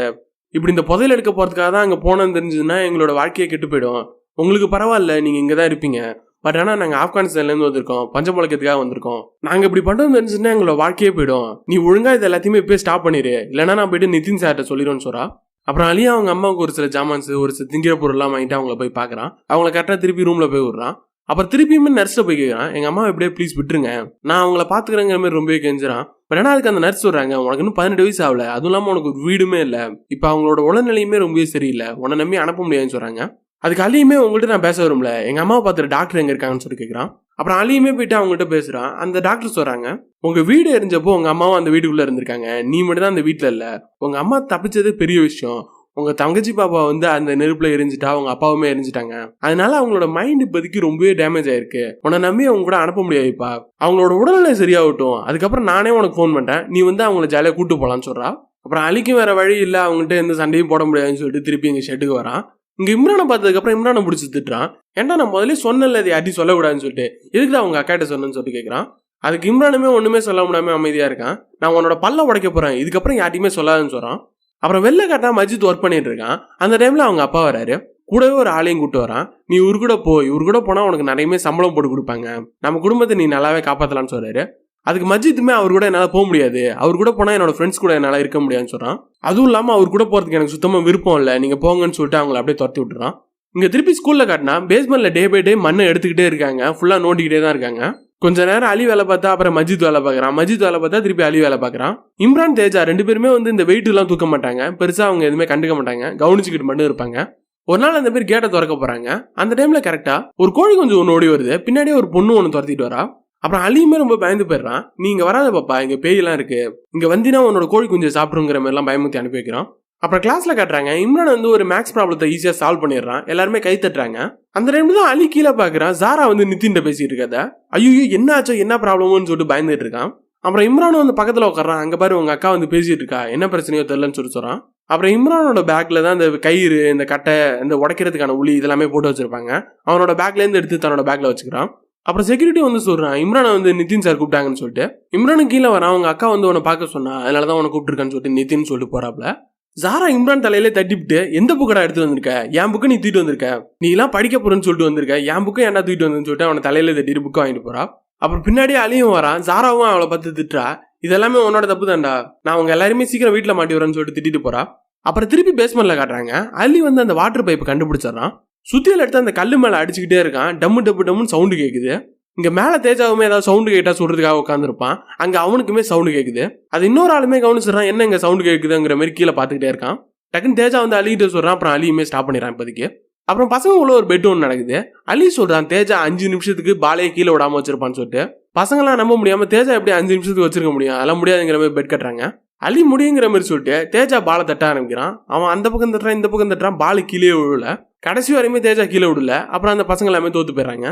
இப்படி இந்த புதையல் எடுக்க போகிறதுக்காக தான் அங்கே போனேன்னு தெரிஞ்சதுன்னா எங்களோட வாழ்க்கையை கெட்டு போயிடும். உங்களுக்கு பரவாயில்ல நீங்கள் இங்கே தான் இருப்பீங்க. பட் ஆனால் நாங்கள் ஆப்கானிஸ்தான்லேருந்து வந்திருக்கோம் வந்திருக்கோம் பஞ்சமுழக்கத்துக்காக வந்திருக்கோம். நாங்கள் இப்படி பண்ணுறது தெரிஞ்சுன்னா எங்களோட வாழ்க்கையே போயிடும். நீ ஒழுங்காக இது எல்லாத்தையுமே இப்போயே ஸ்டாப் பண்ணிடு இல்லைன்னா நான் போயிட்டு நிதின் சார்கிட்ட சொல்லிடுவேன்னு சொல்றா. அப்புறம் அலியா அவங்க அம்மாவுக்கு ஒரு சில ஜாமான்ஸ் ஒரு சில திங்கிற பொருள்லாம் வாங்கிட்டு அவங்கள போய் பார்க்குறான் அவங்கள கரெக்டாக திருப்பி ரூமில் போய் விடுறான். அப்புறம் திருப்பியுமே நர்ஸ்ல போய் கேட்குறான் எங்கள் அம்மா எப்படியே ப்ளீஸ் விட்டுருங்க. நான் அவங்கள பார்த்துக்கிறேங்கிற மாதிரி ரொம்பவே கெஞ்சுறான். பட் ஆனால் அதுக்கு அந்த நர்ஸ் சொல்கிறாங்க உனக்கு இன்னும் பதினெட்டு வயசு ஆகல. அதுவும் இல்லாமல் உனக்கு ஒரு வீடுமே இல்லை. இப்போ அவங்களோட உடல்நிலையுமே ரொம்பவே சரியில்லை. உன்னை நம்பி அனுப்ப முடியாதுன்னு சொல்கிறாங்க அதுக்கு அலியுமே உங்கள்கிட்ட நான் பேச வரும்ல? எங்கள் அம்மாவை பார்த்துட்டு டாக்டர் எங்கே இருக்காங்கன்னு சொல்லி கேட்குறான் அப்புறம் அலியுமே போயிட்டு அவங்ககிட்ட பேசுகிறான் அந்த டாக்டர் சொல்கிறாங்க உங்கள் வீடு எரிஞ்சப்போ உங்கள் அம்மாவும் அந்த வீட்டுக்குள்ளே இருந்திருக்காங்க. நீ மட்டும் தான் அந்த வீட்டில் இல்லை. உங்கள் அம்மா தப்பிச்சது பெரிய விஷயம். உங்கள் தங்கச்சி பாப்பா வந்து அந்த நெருப்பில் எரிஞ்சிட்டா அவங்க அப்பாவுமே எரிஞ்சிட்டாங்க. அதனால அவங்களோட மைண்ட் இப்போதைக்கு ரொம்பவே டேமேஜ் ஆயிருக்கு. உன்னை நம்பி அவங்க கூட அனுப்ப முடியாதுப்பா அவங்களோட உடல்நிலை சரியாகட்டும். அதுக்கப்புறம் நானே உனக்கு ஃபோன் பண்ணிட்டேன் நீ வந்து அவங்கள ஜாலியாக கூட்டு போகலான்னு சொல்கிறா அப்புறம் அழிக்கும் வேற வழி இல்லை. அவங்ககிட்ட எந்த சண்டையும் போட முடியாதுன்னு சொல்லிட்டு திருப்பி எங்கள் ஷெட்டுக்கு வரான். இங்கே இம்ரானை பார்த்ததுக்கப்புறம் இம்ரானை பிடிச்சி திட்டுறான். ஏன்டா நான் முதல்ல சொன்னல அது யாரையும் சொல்லக்கூடாதுன்னு சொல்லிட்டு. எதுக்குதான் அவங்க அக்காட்ட சொன்னேன்னு சொல்லிட்டு கேட்குறான் அதுக்கு இம்ரானுமே ஒன்றுமே சொல்ல முடியாமல் அமைதியாக இருக்கான். நான் உன்னோட பல்ல உடைக்க போகிறேன் இதுக்கப்புறம் யார்ட்டையுமே சொல்லாதுன்னு சொல்கிறான் அப்புறம் வெளில காட்டா மஜித் ஒர்க் பண்ணிட்டு இருக்கான். அந்த டைமில் அவங்க அப்பா வராரு. கூடவே ஒரு ஆளையும் கூட்டு வரான். நீ இவரு கூட போ இவரு கூட போனால் உனக்கு நிறையமே சம்பளம் போட்டு கொடுப்பாங்க. நம்ம குடும்பத்தை நீ நல்லாவே காப்பாற்றலான்னு சொல்கிறாரு அதுக்கு மஜித்துமே அவர் கூட என்னால் போக முடியாது. அவர் கூட போனால் என்னோட ஃப்ரெண்ட்ஸ் கூட என்னால் இருக்க முடியாதுன்னு சொல்கிறான் அதுவும் இல்லாமல் அவர் கூட போகிறதுக்கு எனக்கு சுத்தமாக விருப்பம் இல்லை. நீங்கள் போங்கன்னு சொல்லிட்டு அவங்கள அப்படியே துரத்தி விட்டுறான். இங்கே திருப்பி ஸ்கூலில் காட்டினா பேஸ்மெண்ட்டில் டே பை டே மண்ணை எடுத்துக்கிட்டே இருக்காங்க. ஃபுல்லாக நோண்டிக்கிட்டே தான் இருக்காங்க. கொஞ்ச நேரம் அலி வேலை பார்த்தா அப்புறம் மஜித் வேலை பார்க்குறான். மஜித் வேலை பார்த்தா திருப்பி அலி வேலை பார்க்குறான். இம்ரான் தேஜா ரெண்டு பேருமே வந்து இந்த வெயிட்டுலாம் தூக்க மாட்டாங்க. பெருசாக அவங்க எதுவுமே கண்டுக்க மாட்டாங்க. கவனிச்சுக்கிட்டு மட்டும் இருப்பாங்க. ஒரு நாள் அந்த பேர் கேட்டை திறக்க போகிறாங்க அந்த டைமில் கரெக்டாக ஒரு கோழி கொஞ்சம் ஒன்று ஓடி வருது. பின்னாடியே ஒரு பொண்ணு ஒன்று துரத்திட்டு வரா. அப்புறம் அலியுமே ரொம்ப பயந்து போயிடுறான். நீ வராத பாப்பா இங்க பேயெல்லாம் இருக்கு. இங்க வந்தினா உன்னோட கோழி குஞ்சை சாப்பிடுங்கிற மாதிரிலாம் பயமுத்தி அனுப்பி வைக்கிறான். அப்புறம் கிளாஸ்ல காட்டுறாங்க இம்ரான் வந்து ஒரு மேக்ஸ் ப்ராப்ளத்தை ஈஸியா சால்வ் பண்ணிடுறான். எல்லாருமே கை தட்டுறாங்க. அந்த டைம்ல தான் அலி கீழே பாக்குறான். ஜாரா வந்து நிதின்ட்ட பேசிட்டு இருக்காத ஐயோ என்ன ஆச்சோ என்ன ப்ராப்ளமோன்னு சொல்லிட்டு பயந்துட்டு இருக்கான். அப்புறம் இம்ரானும் வந்து பக்கத்துல உட்காரான் அங்க பாரு உங்க அக்கா வந்து பேசிட்டு இருக்கா. என்ன பிரச்சனையோ தெரியலன்னு சொல்லி சொல்றான். அப்புறம் இம்ரானோட பேக்ல தான் இந்த கயிறு இந்த கட்டை இந்த உடைக்கிறதுக்கான உளி இதெல்லாமே போட்டு வச்சிருப்பாங்க. அவனோட பேக்லேருந்து எடுத்து தன்னோட பேக்ல வச்சுக்கிறான். அப்புறம் செக்யூரிட்டி வந்து சொல்கிறான் இம்ரானை வந்து நிதின் சார் கூப்பிட்டாங்கன்னு சொல்லிட்டு. இம்ரானுக்கு கீழே வரான் அவங்க அக்கா வந்து உன்னை பார்க்க சொன்னா அதனால தான் உன்னை கூப்பிட்டுருக்கான்னு சொல்லிட்டு நிதின் சொல்லிட்டு போகிறாப்ல ஜாரா இம்ரான் தலையில தட்டிவிட்டு எந்த புக்கடா எடுத்து வந்திருக்க? என் புக்கு நீ தூக்கிட்டு வந்திருக்க? நீ எல்லாம் படிக்க போறேன்னு சொல்லிட்டு வந்திருக்க. என் புக்கு ஏன்டா தூக்கிட்டு வந்தேன்னு சொல்லிட்டு அவனை தலையில தட்டிட்டு புக்கை வாங்கிட்டு போறா. அப்புறம் பின்னாடியே அழியும் வரான். ஜாராவும் அவளை பார்த்து திட்டுறா. இதெல்லாமே உன்னோட தப்பு தான்டா. நான் அவங்க எல்லாருமே சீக்கிரம் வீட்டில் மாட்டி வரேன்னு சொல்லிட்டு திட்டிட்டு போறா. அப்புறம் திருப்பி பேஸ்மெண்ட்ல காட்டுறாங்க. அலி வந்து அந்த வாட்டர் பைப் கண்டுபிடிச்சிடறான். சுத்தியில் எடுத்து அந்த கல் மேலே அடிச்சுக்கிட்டே இருக்கான். டம்மு டப்பு டம்முன்னு சவுண்டு கேட்குது இங்கே மேலே தேஜாவுமே ஏதாவது சவுண்டு கேட்டால் சொல்கிறதுக்காக உட்காந்துருப்பான் அங்கே அவனுக்குமே சவுண்டு கேட்குது அது இன்னொரு ஆளுமே கவனிச்சிடறான் என்ன இங்கே சவுண்டு கேட்குதுங்கிற மாதிரி கீழே பார்த்துக்கிட்டே இருக்கான். டக்குன்னு தேஜா வந்து அழிகிட்ட சொல்கிறான் அப்புறம் அழியுமே ஸ்டாப் பண்ணிடுறான் இப்போதைக்கு. அப்புறம் பசங்க உள்ள ஒரு பெட் ஒன்று நடக்குது. அலி சொல்கிறான் தேஜா அஞ்சு நிமிஷத்துக்கு பாலையை கீழே விடாமல் வச்சிருப்பான்னு சொல்லிட்டு. பசங்களாம் நம்ப முடியாமல் தேஜா எப்படி அஞ்சு நிமிஷத்துக்கு வச்சிருக்க முடியும்? அதெல்லாம் முடியாதுங்கிற மாதிரி பெட் கட்டுறாங்க. அலி முடியுங்கிற மாதிரி சொல்லிட்டு தேஜா பாலை தட்ட ஆரம்பிக்கிறான். அவன் அந்த பக்கம் தட்டுறான் இந்த பக்கம் தட்டுறான் பால் கீழே விழல. கடைசி வரையுமே தேஜா கீழே விடல. அப்புறம் அந்த பசங்க எல்லாமே தோத்து போயிடுறாங்க.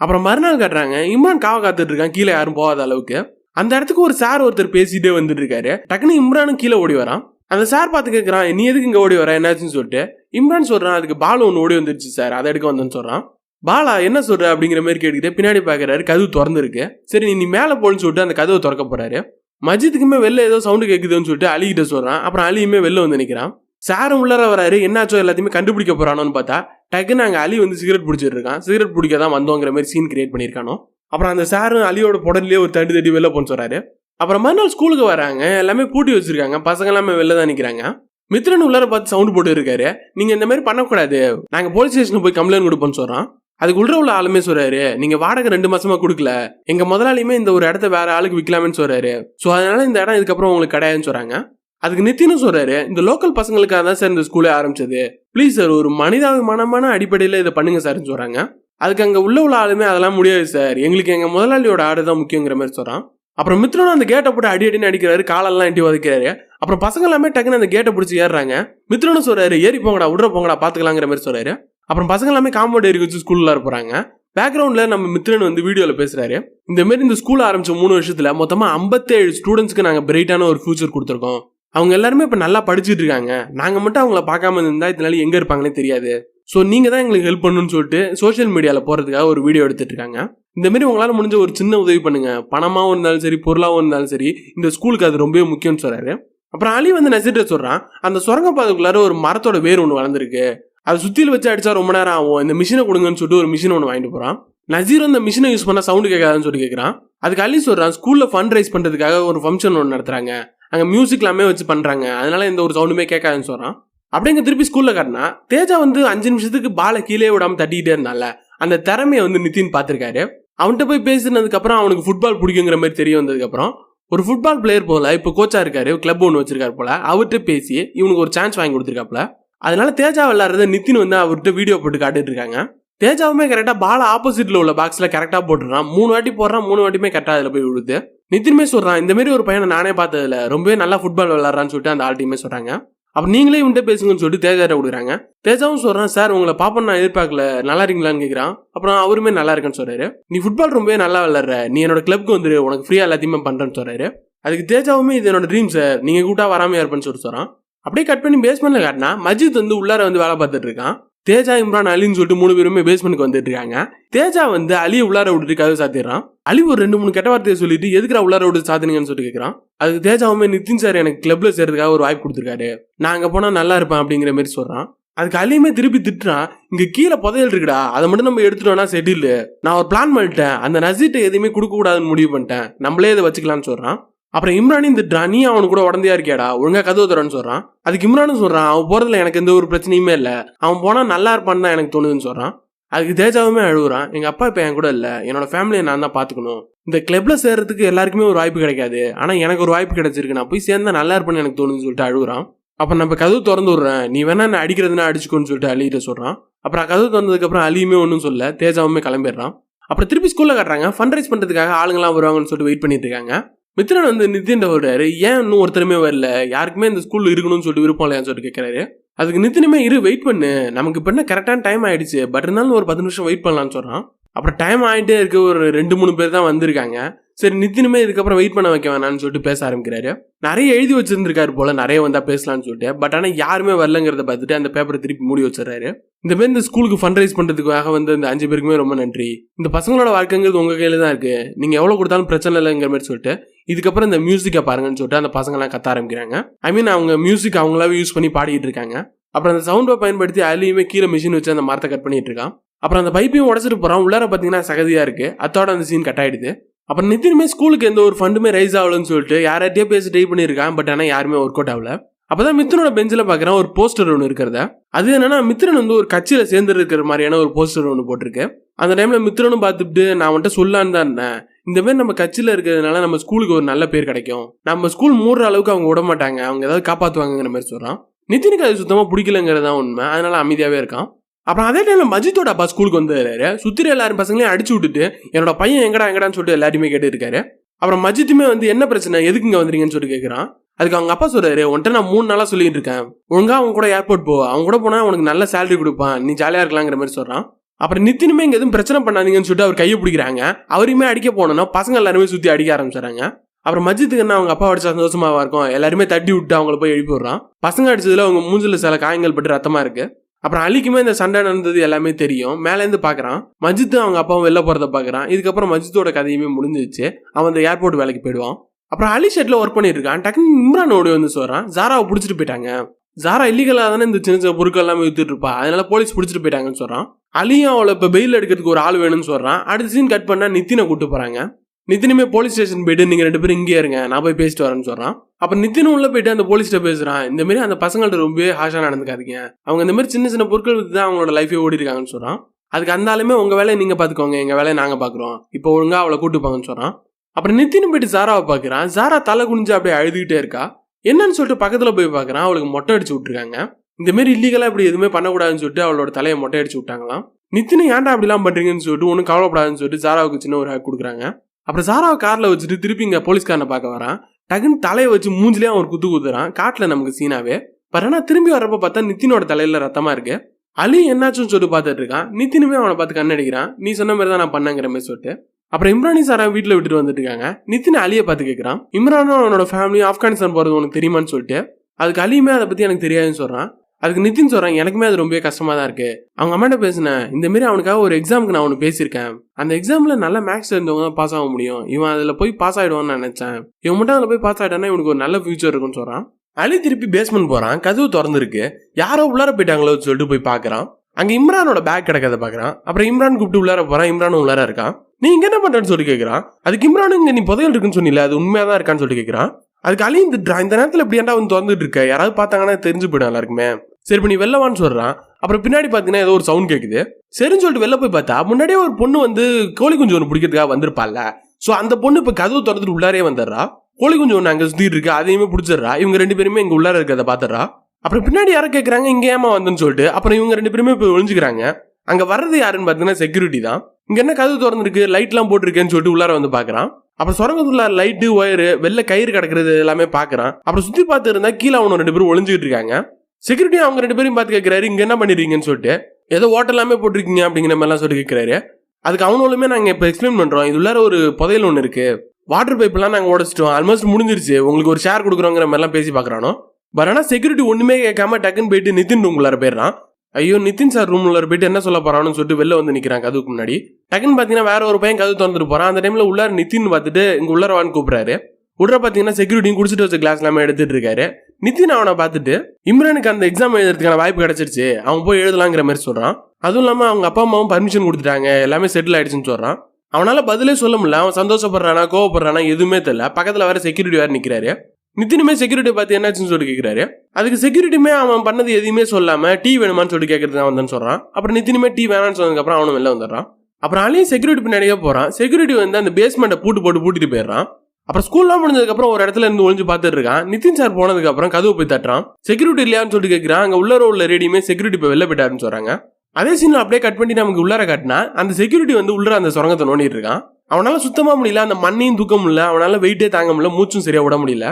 அப்புறம் மறுநாள் காட்டுறாங்க. இம்ரான் காவ காத்துட்டு இருக்கான். கீழே யாரும் போகாத அளவுக்கு. அந்த இடத்துக்கு ஒரு சார் ஒருத்தர் பேசிட்டே வந்துட்டு இருக்காரு. டக்குன்னு இம்ரானும் கீழே ஓடி வரான். அந்த சார் பார்த்து கேட்குறான் நீ எதுக்கு இங்கே ஓடி வர? என்னாச்சுன்னு சொல்லிட்டு. இம்ரான் சொல்றான் அதுக்கு பால் ஒன்று ஓடி வந்துருச்சு சார் அதை எடுக்க வந்தேன்னு சொல்றான். பாலா என்ன சொல்ற? அப்படிங்கிற மாதிரி கேட்டுக்கிட்டே பின்னாடி பார்க்குறாரு கதவு திறந்துருக்கு. சரி நீ மேலே போன்னு சொல்லிட்டு அந்த கதவை திறக்க போறாரு. மஜித்துக்குமே வெளில ஏதோ சவுண்டு கேட்குதுன்னு சொல்லிட்டு அலிகிட்ட சொல்றான். அப்புறம் அலியுமே வெளில வந்து நிற்கிறான் சாரும் உள்ளார வராரு என்னாச்சோ எல்லாத்தையுமே கண்டுபிடிக்க போறானோன்னு பார்த்தா டக்குன்னு அங்கே அலி வந்து சிகரெட் பிடிச்சிட்டு இருக்கான். சிகரெட் பிடிக்க தான் வந்தோங்கிற மாதிரி சீன் கிரியேட் பண்ணியிருக்கானோ? அப்புறம் அந்த சாரும் அலியோட புடல்லே ஒரு தட்டி தட்டி வெளில போன்னு சொல்றாரு. அப்புறம் மறுநாள் ஸ்கூலுக்கு வராங்க எல்லாமே பூட்டி வச்சிருக்காங்க பசங்க எல்லாமே வெளில தான் நிற்கிறாங்க மித்ரன் உள்ளார பார்த்து சவுண்ட் போட்டு இருக்காரு. நீங்க இந்த மாதிரி பண்ணக்கூடாது. நாங்க போலீஸ் ஸ்டேஷனுக்கு போய் கம்ப்ளைண்ட் கொடுப்போம்னு சொல்றோம் அதுக்கு உள்ள உள்ள ஆளுமே சொல்றாரு நீங்க வாடகை ரெண்டு மாசமா கொடுக்கல. எங்க முதலாளியுமே இந்த ஒரு இடத்த வேற ஆளுக்கு விற்கலாமேன்னு சொல்றாரு. ஸோ அதனால இந்த இடம் இதுக்கப்புறம் உங்களுக்கு கிடையாதுன்னு சொல்றாங்க. அதுக்கு நித்தினும் சொல்றாரு இந்த லோக்கல் பசங்களுக்காக தான் சார் இந்த ஸ்கூலே ஆரம்பிச்சது. ப்ளீஸ் சார் ஒரு மனிதாபிமானமான அடிப்படையில் இதை பண்ணுங்க சார்னு சொல்றாங்க. அதுக்கு அங்கே உள்ள உள்ள ஆளுமே அதெல்லாம் முடியாது சார் எங்களுக்கு எங்கள் முதலாளியோட ஆடு தான் முக்கியங்கிற மாதிரி சொல்கிறான் அப்புறம் மித்ரனும் அந்த கேட்டை போட்டு அடி அடின்னு அடிக்கிறாரு காலெல்லாம் எட்டி வதக்கிறாரு அப்புறம் பசங்க எல்லாமே டக்குன்னு அந்த கேட்டை பிடிச்சி ஏறுறாங்க. மித்ரனும் சொல்றாரு ஏறி போங்கடா விட்ற போங்கடா பார்த்துக்கலாங்கிற மாதிரி சொல்றாரு. அப்புறம் பசங்க எல்லாமே காம்பவுண்ட் ஏறி வச்சு ஸ்கூல்ல போறாங்க. பேக்ரவுண்ட்ல நம்ம மித்ரன் வந்து வீடியோல பேசுறாரு. இந்த மாதிரி இந்த ஸ்கூல் ஆரம்பிச்ச மூணு வருஷத்துல மொத்தமா ஐம்பத்தேழு ஸ்டூடெண்ட்ஸ்க்கு நாங்க பிரைட்டான ஒரு ஃபியூச்சர் கொடுத்துருக்கோம். அவங்க எல்லாருமே இப்போ நல்லா படிச்சுட்டு இருக்காங்க. நாங்கள் மட்டும் அவங்கள பார்க்காம இருந்தால் இதனால எங்கே இருப்பாங்கன்னே தெரியாது. ஸோ நீங்கள் தான் எங்களுக்கு ஹெல்ப் பண்ணணும்னு சொல்லிட்டு சோஷியல் மீடியாவில் போகிறதுக்காக ஒரு வீடியோ எடுத்துட்டு இருக்காங்க. இந்தமாரி உங்களால் முடிஞ்ச ஒரு சின்ன உதவி பண்ணுங்கள் பணமாகவும் இருந்தாலும் சரி பொருளாகவும் இருந்தாலும் சரி இந்த ஸ்கூலுக்கு அது ரொம்பவே முக்கியம்னு சொல்கிறாரு அப்புறம் அலி வந்து நெசிட்ட சொல்கிறான் அந்த சுரங்க பாதைக்குள்ளார ஒரு மரத்தோட வேர் ஒன்று வளர்ந்துருக்கு. அதை சுற்றியில் வச்சு அடித்தா ரொம்ப நேரம் ஆகும். இந்த மிஷினை கொடுங்கன்னு சொல்லிட்டு ஒரு மிஷின் ஒன்று வாங்கிட்டு போகிறான் நசீர் அந்த மிஷினை யூஸ் பண்ணால் சவுண்டு கேட்காதுன்னு சொல்லி கேட்குறான் அதுக்கு அலி சொல்கிறான் ஸ்கூலில் ஃபண்ட் ரைஸ் பண்ணுறதுக்காக ஒரு ஃபங்க்ஷன் ஒன்று நடத்துகிறாங்க அங்கே மியூசிக் எல்லாமே வச்சு பண்ணுறாங்க அதனால எந்த ஒரு சவுண்டுமே கேட்காதுன்னு சொல்கிறான் அப்படியே அப்படிங்க திருப்பி ஸ்கூலில் காட்டினா தேஜா வந்து அஞ்சு நிமிஷத்துக்கு பாலை கீழே விடாமல் தட்டிக்கிட்டே இருந்தால அந்த திறமையை வந்து நிதின் பார்த்துருக்காரு. அவன்கிட்ட போய் பேசினதுக்கப்புறம் அவனுக்கு ஃபுட்பால் பிடிக்குங்கிற மாதிரி தெரிய வந்ததுக்கப்புறம் ஒரு ஃபுட்பால் பிளேயர் போல இப்போ கோச்சா இருக்காரு கிளப் ஒன்று வச்சிருக்காரு போல அவர்கிட்ட பேசி இவனுக்கு ஒரு சான்ஸ் வாங்கி கொடுத்துருக்காப்ல அதனால தேஜா விளாட்றத நிதின் வந்து அவர்கிட்ட வீடியோ போட்டு காட்டிட்டு இருக்காங்க. தேஜாவுமே கரெக்டாக பால் ஆப்போசிட்டில் உள்ள பாக்ஸில் கரெக்டாக போட்டுறான் மூணு வாட்டி போடுறான் மூணு வாட்டியுமே கரெக்டாக அதில் போய் விழுது. நிதின்மே சொல்கிறான் இந்த மாதிரி ஒரு பையனை நானே பார்த்ததுல ரொம்பவே நல்லா ஃபுட்பால் விளாட்றான்னு சொல்லிட்டு அந்த ஆல்ட்டியுமே சொல்கிறாங்க அப்போ நீங்களே உண்டே பேசுங்கன்னு சொல்லிட்டு தேஜாட்ட கொடுக்குறாங்க. தேஜாவும் சொல்கிறான் சார் உங்களை பாப்பன் நான் எதிர்பார்க்கல. நல்லா இருக்கீங்களான்னு கேட்குறான் அப்புறம் அவருமே நல்லா இருக்கேன்னு சொல்கிறாரு நீ ஃபுட்பால் ரொம்பவே நல்லா விளாட்ற நீ என்னோட கிளப்க்கு வந்துரு. உனக்கு ஃப்ரீயாக எல்லாத்தையுமே பண்ணுறேன்னு சொல்கிறாரு அதுக்கு தேஜாவுமே இது என்னோட ட்ரீம் சார் நீங்கள் கூட்டா வராமல் இருப்பேன்னு சொல்லிட்டு சொல்கிறான் அப்படியே கட் பண்ணி பேஸ்மெண்ட்ல காட்டினா மஜித் வந்து உள்ளார வந்து வேலை பார்த்துட்டு இருக்கான். தேஜா இம்ரான் அலின்னு சொல்லிட்டு மூணு பேருமே பேஸ்மெண்ட்க்கு வந்துட்டு இருக்காங்க. தேஜா வந்து அலியை உள்ளார விட்டுட்டு கதவை சாத்திடுறான். அலி ஒரு ரெண்டு மூணு கெட்ட வார்த்தையை சொல்லிட்டு எதுக்குற உள்ளார விட்டு சாத்தினீங்கன்னு சொல்லிட்டு கேட்குறான் அது தேஜாவுமே நிதின் சார் எனக்கு கிளப்ல சேர்றதுக்காக ஒரு வாய்ப்பு கொடுத்துருக்காரு. நான் அங்கே போனால் நல்லா இருப்பேன் அப்படிங்கிற மாதிரி சொல்கிறான் அதுக்கு அலியுமே திருப்பி திட்டுறான். இங்க கீழே புதையல் இருக்குடா. அதை மட்டும் நம்ம எடுத்துட்டோம்னா செட்டில் நான் ஒரு பிளான் பண்ணிட்டேன். அந்த நசீட்டை எதுவுமே கொடுக்க கூடாதுன்னு முடிவு பண்ணிட்டேன். நம்மளே இதை வச்சுக்கலாம்னு சொல்றான். அப்புறம் இம்ரானையும் இந்த நீ அவனு கூட உடந்தையா இருக்கியாடா? ஒழுங்கா கதவு தரேன்னு சொல்றான். அதுக்கு இம்ரானும் சொல்றான் அவன் போறதுல எனக்கு எந்த ஒரு பிரச்சனையுமே இல்லை. அவன் போனா நல்லா இருப்பான்னு தான் எனக்கு தோணுதுன்னு சொல்றான். அதுக்கு தேஜாவுமே அழுகுறான் எங்க அப்பா இப்ப என் கூட இல்ல. என்னோட ஃபேமிலியை நான் தான் பாத்துக்கணும் இந்த கிளப்ல சேர்றதுக்கு எல்லாருக்குமே ஒரு வாய்ப்பு கிடைக்காது. ஆனா எனக்கு ஒரு வாய்ப்பு கிடைச்சிருக்கு. நான் போய் சேர்ந்தா நல்லா இருப்பேன்னு எனக்கு தோணுதுன்னு சொல்லிட்டு அழுகுறான் அப்ப நம்ம கதவு திறந்து விடுறேன். நீ வேணா என்ன அடிக்கிறதுனா அடிச்சுக்கோன்னு சொல்லிட்டு அழிகிட்ட சொல்றான். அப்புறம் கதவு திறந்ததுக்கு அப்புறம் ஒன்றும் சொல்ல தேஜாவுமே கிளம்பிடுறான். அப்புறம் திருப்பி ஸ்கூல்ல காட்டுறாங்க. ஃபண்ட் ரைஸ் பண்றதுக்காக ஆளுங்கலாம் வருவாங்கன்னு சொல்லிட்டு வெயிட் பண்ணிட்டு இருக்காங்க. மித்ரன் வந்து நிதின் சொல்றாரு ஏன் இன்னும் ஒருத்தருமே வரல? யாருக்குமே இந்த ஸ்கூல்ல இருக்கணும்னு சொல்லிட்டு விருப்பம் இல்லையான்னு சொல்லிட்டு கேட்கறாரு அதுக்கு நிதினுமே இரு வெயிட் பண்ணு. நமக்கு இப்போ என்ன கரெக்டான டைம் ஆயிடுச்சு. பட் இருந்தாலும் ஒரு பத்து நிமிஷம் வெயிட் பண்ணலாம்னு சொல்றான். அப்புறம் டைம் ஆகிட்டே இருக்க. ஒரு ரெண்டு மூணு பேர் தான் வந்திருக்காங்க. சரி நிதினுமே இதுக்கப்புறம் வெயிட் பண்ண வைக்க வேணாம்னு சொல்லிட்டு பேச ஆரம்பிக்கிறாரு. நிறைய எழுதி வச்சிருந்திருக்காரு போல நிறைய வந்தா பேசலாம்னு சொல்லிட்டு. பட் ஆனால் யாருமே வரலங்கிறத பார்த்துட்டு அந்த பேப்பரை திருப்பி மூடி வச்சிடறாரு. இந்த மாதிரி இந்த ஸ்கூலுக்கு ஃபண்ட் ரைஸ் பண்றதுக்காக வந்து இந்த அஞ்சு பேருக்குமே ரொம்ப நன்றி. இந்த பசங்களோட வாழ்க்கைங்கிறது உங்க கையில தான் இருக்கு. நீங்க எவ்வளவு கொடுத்தாலும் பிரச்சனை இல்லைங்கிற மாதிரி சொல்லிட்டு இதுக்கப்புறம் இந்த மியூசிக்கை பாருங்கன்னு சொல்லிட்டு அந்த பசங்களாம் கத்த ஆரம்பிக்கிறாங்க. ஐ மீன் அவங்க மியூசிக் அவங்களாவே யூஸ் பண்ணி பாடிட்டு இருக்காங்க. அப்புறம் அந்த சவுண்டை பயன்படுத்தி அதுலேயுமே கீழே மிஷின் வச்சு அந்த மரத்தை கட் பண்ணிட்டு இருக்கான். அப்புறம் அந்த பைப்பையும் உடச்சிட்டு போகிறான் உள்ளார பார்த்தீங்கன்னா சகதியாக இருக்குது அத்தோட அந்த சீன் கட் ஆயிடுது. அப்புறம் நிதினுமே ஸ்கூலுக்கு எந்த ஒரு ஃபண்டுமே ரைஸ் ஆகலன்னு சொல்லிட்டு யார்கிட்டயே பேசி ட்ரை பண்ணியிருக்கான். பட் ஆனால் யாருமே ஒர்க் அவுட் ஆகல. அப்பதான் மித்ரனோட பெஞ்சில் பார்க்குறேன் ஒரு போஸ்டர் ஒன்று இருக்கிறத. அது என்னன்னா மித்ரன் வந்து ஒரு கட்சியில் சேர்ந்து இருக்கிற மாதிரியான ஒரு போஸ்டர் ஒன்று போட்டிருக்கு. அந்த டைமில் மித்ரனும் பார்த்துட்டு நான் வந்துட்டு சொல்லான்னு தான் இருந்தேன். இந்த மாதிரி நம்ம கட்சியில் இருக்கிறதுனால நம்ம ஸ்கூலுக்கு ஒரு நல்ல பேர் கிடைக்கும். நம்ம ஸ்கூல் மூடுற அளவுக்கு அவங்க விட மாட்டாங்க. அவங்க ஏதாவது காப்பாற்றுவாங்கங்கிற மாதிரி சொல்கிறான் நிதினுக்கு அது சுத்தமாக பிடிக்கலங்கிறது தான் உண்மை. அதனால அமைதியாகவே இருக்கான். அப்புறம் அதே டைமில் மஜித்தோட அப்பா ஸ்கூலுக்கு வந்துடுறாரு சுற்றி எல்லாரும் பசங்களையும் அடிச்சு விட்டுட்டு என்னோட பையன் எங்கடா எங்கடான்னு சொல்லிட்டு எல்லாருமே கேட்டு இருக்காரு அப்புறம் மஜித்துமே வந்து என்ன பிரச்சனை? எதுக்கு இங்கே வந்துறீங்கன்னு சொல்லிட்டு கேட்குறான் அதுக்கு அவங்க அப்பா சொல்றாரு உன்ட்ட நான் மூணு நாளாக சொல்லிட்டு இருக்கேன். ஒழுங்கா அவங்க கூட ஏர்போர்ட் போ அவங்க கூட போனால் உனக்கு நல்ல சேலரி கொடுப்பான். நீ ஜாலியாக இருக்கலாங்கிற மாதிரி சொல்கிறான் அப்புறம் நித்தினுமே இங்கே எதுவும் பிரச்சனை பண்ணாதீங்கன்னு சொல்லிட்டு அவர் கையை பிடிக்கிறாங்க. அவரையுமே அடிக்க போனோம்னா பசங்க எல்லாருமே சுற்றி அடிக்க ஆரம்பிச்சுறாங்க அப்புறம் மஜித்துக்கு என்ன அவங்க அப்பா அடிச்சா சந்தோஷமாவா இருக்கும்? எல்லாருமே தட்டி விட்டு அவங்கள போய் எழுப்பி விடுறான் பசங்க அடிச்சதுல அவங்க மூஞ்சில் சில காயங்கள் பட்டு ரத்தமா இருக்கு. அப்புறம் அலிக்குமே இந்த சண்டை நடந்தது எல்லாமே தெரியும். மேலேருந்து பார்க்குறான் மஜித்து அவங்க அப்பாவும் வெளில போகிறத பார்க்குறான் இதுக்கப்புறம் மஜித்தோட கதையுமே முடிஞ்சிச்சு அவன் அந்த ஏர்போர்ட் வேலைக்கு போயிடுவான். அப்புறம் அலி ஷெட்டில் ஒர்க் பண்ணியிருக்கான் டக்குன்னு இம்ரான் ஓடி வந்து சொல்கிறான் ஜாராவை பிடிச்சிட்டு போயிட்டாங்க. ஜாரா இல்லீகலாக தானே இந்த சின்ன சின்ன பொருட்கள் எல்லாமே வித்துட்டு இருப்பா. அதனால போலீஸ் பிடிச்சிட்டு போயிட்டாங்கன்னு சொல்கிறான் அலியும் அவளை இப்போ பெயில் எடுக்கிறதுக்கு ஒரு ஆள் வேணும்னு சொல்கிறான் அடுத்த சீன் கட் பண்ணால் நித்தினை கூப்பிட்டு போகிறாங்க நித்தினுமே போலீஸ் ஸ்டேஷன் போயிட்டு நீங்கள் ரெண்டு பேரும் இங்கே இருங்க நான் போய் பேசிட்டு வரேன்னு சொல்கிறான் அப்போ நித்தினும் உள்ளே போயிட்டு அந்த போலீஸ்ட்ட பேசுகிறான் இந்த மாதிரி அந்த பசங்கள்ட்ட ரொம்பவே ஹாஷாக நடந்துக்காதீங்க. அவங்க இந்த மாதிரி சின்ன சின்ன பொருட்கள் வித்து தான் அவங்களோட லைஃபே ஓடி இருக்காங்கன்னு சொல்கிறான் அதுக்கு அந்த ஆளுமே வேலையை நீங்கள் பார்த்துக்கோங்க எங்கள் வேலையை நாங்கள் பார்க்குறோம் இப்போ ஒழுங்காக அவளை கூட்டுப்பாங்கன்னு சொல்கிறான் அப்புறம் நித்தினும் போயிட்டு சாராவை பார்க்குறான் சாரா தலை குனிஞ்சு அப்படியே அழுதுகிட்டே இருக்கா. என்னன்னு சொல்லிட்டு பக்கத்தில் போய் பார்க்குறான் அவளுக்கு மொட்டை அடிச்சு விட்ருக்காங்க இந்த மாதிரி இல்லீகலாக இப்படி எதுவுமே பண்ணக்கூடாதுன்னு சொல்லிட்டு அவளோட தலையை மொட்டை அடிச்சு விட்டாங்களாம். நித்தினு ஏன்டா அப்படிலாம் பண்ணுறீங்கன்னு சொல்லிட்டு ஒன்றும் கவலைப்படாதுன்னு சொல்லிட்டு ஜாராவுக்கு சின்ன ஒரு ஹேக் கொடுக்குறாங்க. அப்புறம் சாராவை காரில் வச்சுட்டு திருப்பி இங்கே போலீஸ்காரனை பார்க்க வரான். டக்குன்னு தலையை வச்சு மூஞ்சிலே அவன் குத்து குத்துறான். காட்டில் நமக்கு சீனாவே. பட் ஆனால் திரும்பி வரப்ப பார்த்தா நித்தினோட தலையில் ரத்தமாக இருக்கு. அலி என்னாச்சுன்னு சொல்லிட்டு பார்த்துட்டு இருக்கான். நித்தினுமே அவனை பார்த்து கண்ணடிக்கிறான் நீ சொன்ன மாதிரி தான் நான் பண்ணங்கிற மாதிரி சொல்லிட்டு. அப்புறம் இம்ரானி சாரா வீட்டில் விட்டுட்டு வந்துட்டு இருக்காங்க. நித்தின் அலியை பார்த்து கேட்குறான் இம்ரானும் அவனோட ஃபேமிலி ஆப்கானிஸ்தான் போகிறது உனக்கு தெரியுமான்னு சொல்லிட்டு. அதுக்கு அலியுமே அதை பற்றி எனக்கு தெரியாதுன்னு சொல்கிறான் அதுக்கு நிதின் சொல்றான் எனக்குமே அது ரொம்ப கஷ்டமா தான் இருக்கு. அவங்க அம்மாட்ட பேசினேன் இந்த மாதிரி அவனுக்காக ஒரு எக்ஸாமுக்கு நான் அவனுக்கு பேசியிருக்கேன். அந்த எக்ஸாம்ல நல்ல மேக்ஸ் இருந்தவங்க தான் பாஸ் ஆக முடியும். இவன் அதுல போய் பாஸ் ஆயிடுவான்னு நினச்சேன் நினைச்சேன். இவன் மட்டும் அதுல போய் பாஸ் ஆயிட்டானா இவனுக்கு ஒரு நல்ல ஃபியூச்சர் இருக்கும்னு சொல்றான். அலி திருப்பி பேஸ்மெண்ட் போறான் கதவு திறந்துருக்கு. யாரோ உள்ளார போயிட்டாங்களோ சொல்லிட்டு போய் பாக்குறான். அங்க இம்ரானோட பேக் கிடைக்காத பாக்குறான். அப்புறம் இம்ரான் கூப்பிட்டு உள்ளார போறான் இம்ரானும் உள்ளார இருக்கான். நீ இங்க என்ன பண்றேன்னு சொல்லி கேக்குறான். அதுக்கு இம்ரானும் இங்கே நீ புதையல் இருக்குன்னு சொன்னில அது உண்மையாக தான் இருக்கான்னு சொல்லி கேட்குறான் அதுக்கு அழிந்து இந்த இந்த நேரத்துல இப்படி ஏன்டா வந்து திறந்துட்டு இருக்க? யாராவது பார்த்தாங்கன்னா தெரிஞ்சு போயிடும் எல்லாருக்குமே. சரி இப்போ நீ வெள்ளவான்னு சொல்கிறான் அப்புறம் பின்னாடி பார்த்தீங்கன்னா ஏதோ ஒரு சவுண்ட் கேட்குது சரின்னு சொல்லிட்டு வெளில போய் பார்த்தா முன்னாடியே ஒரு பொண்ணு வந்து கோழி குஞ்சு ஒன்று பிடிக்கிறதுக்காக வந்திருப்பாள்ல. ஸோ அந்த பொண்ணு இப்போ கதவு திறந்துட்டு உள்ளாரே வந்துடுறா. கோழி குஞ்சு ஒன்று அங்கே சுற்றிட்டு இருக்கு அதையுமே பிடிச்சிடுறா. இவங்க ரெண்டு பேருமே இங்கே உள்ளார இருக்கிறத பார்த்துறா அப்புறம் பின்னாடி யாரும் கேட்குறாங்க இங்கே ஏமா வந்துன்னு சொல்லிட்டு. அப்புறம் இவங்க ரெண்டு பேருமே இப்போ ஒழிஞ்சுக்கிறாங்க அங்கே வர்றது யாருன்னு பார்த்தீங்கன்னா செக்யூரிட்டி தான். இங்கே என்ன கதவு திறந்துருக்கு லைட்லாம் போட்டிருக்கேன்னு சொல்லிட்டு உள்ளார வந்து பார்க்குறான் அப்புறம் சுரங்கத்துல லைட்டு ஒயரு வெளில கயிறு கிடக்கிறது எல்லாமே பார்க்குறான் அப்புறம் சுற்றி பார்த்துருந்தா கீழே அவனு ரெண்டு பேரும் ஒழிஞ்சிக்கிட்டு இருக்காங்க. செக்யூரிட்டி அவங்க ரெண்டு பேரும் பார்த்து கேட்குறாரு இங்கே என்ன பண்ணிருக்கீங்கன்னு சொல்லிட்டு. ஏதோ ஓட்டெல்லாமே போட்டிருக்கீங்க அப்படிங்கிற மாதிரிலாம் சொல்லிட்டு கேட்குறாரு அதுக்கு அவனுமே நாங்கள் இப்போ எக்ஸ்பிளைன் பண்ணுறோம் இது உள்ளார ஒரு புதையல் ஒன்று இருக்கு. வாட்டர் பைப்லாம் நாங்கள் உடச்சிட்டோம். ஆல்மோஸ்ட் முடிஞ்சிருச்சு. உங்களுக்கு ஒரு ஷேர் கொடுக்குறோங்கிற மாதிரிலாம் பேசி பார்க்குறானோ? பட் ஆனால் செக்யூரிட்டி ஒன்றுமே கேட்காம டக்குன்னு போயிட்டு நிதின் ரூம் உள்ளார போயிடுறான். ஐயோ நிதின் சார் ரூம் உள்ளார போயிட்டு என்ன சொல்ல போறான்னு சொல்லிட்டு வெளில வந்து நிற்கிறான் கதவுக்கு முன்னாடி. டக்குன்னு பார்த்தீங்கன்னா வேற ஒரு பையன் கதவு திறந்துட்டு போகிறான் அந்த டைமில் உள்ளார நிதின் பார்த்துட்டு இங்கே உள்ளார வான்னு கூப்பிடுறாரு. உடனே பார்த்தீங்கன்னா செக்யூரிட்டியும் குடிச்சிட்டு வச்ச கிளாஸ் எல்லாமே எடுத்துட்டு இருக்காரு. நிதின் அவனை பார்த்துட்டு இம்ரானுக்கு அந்த எக்ஸாம் எழுதுறதுக்கான வாய்ப்பு கிடைச்சிருச்சு. அவன் போய் எழுதலாங்கிற மாதிரி சொல்றான். அதுவும் இல்லாமல் அவங்க அப்பா அம்மாவும் பர்மிஷன் கொடுத்துட்டாங்க. எல்லாமே செட்டில் ஆயிடுச்சுன்னு சொல்றான். அவனால பதிலே சொல்ல முடியல. அவன் சந்தோஷப்படுறானா கோவப்படுறானா எதுவுமே தெரியல. பக்கத்தில் வேற செக்யூரிட்டி வேற நிற்கிறாரு நிதினுமே செக்யூரிட்டி பார்த்து என்னாச்சுன்னு சொல்லி கேட்கிறாரு அதுக்கு செக்யூரிட்டியுமே அவன் பண்ணது எதுவுமே சொல்லாம டீ வேணுமான்னு சொல்லி கேட்கறது தான் வந்தேன்னு சொல்றான். அப்புறம் நிதினுமே டீ வேணாம்னு சொன்னதுக்கப்புறம் அவனும் வெளில வந்துடுறான். அப்புறம் அலையும் செக்யூரிட்டி பின்னாடியே போறான். செக்யூரிட்டி வந்து அந்த பேஸ்மெண்ட்டை பூட்டு போட்டு பூட்டிட்டு போயிடுறான். அப்புறம் ஸ்கூல்லாம் முடிஞ்சதுக்கப்புறம் ஒரு இடத்துல இருந்து ஒழிஞ்சு பார்த்துட்டு இருக்கான். நிதின் சார் போனதுக்கு அப்புறம் கதவு போய் தட்டுறான். செக்யூரிட்டி இல்லையான்னு சொல்லிட்டு கேட்குறான் அங்கே உள்ளர உள்ள ரேடியுமே செக்யூரிட்டி போய் வெளில போயிட்டாருன்னு சொல்கிறாங்க அதே சீனில் அப்படியே கட் பண்ணி நமக்கு உள்ளார காட்டினா அந்த செக்யூரிட்டி வந்து உள்ளார அந்த சுரங்கத்தை நோண்டிட்டு இருக்கான். அவனால சுத்தமாக முடியல அந்த மண்ணையும் தூக்க முடியல அவனால வெயிட்டே தாங்க முடியல மூச்சும் சரியாக விட முடியல.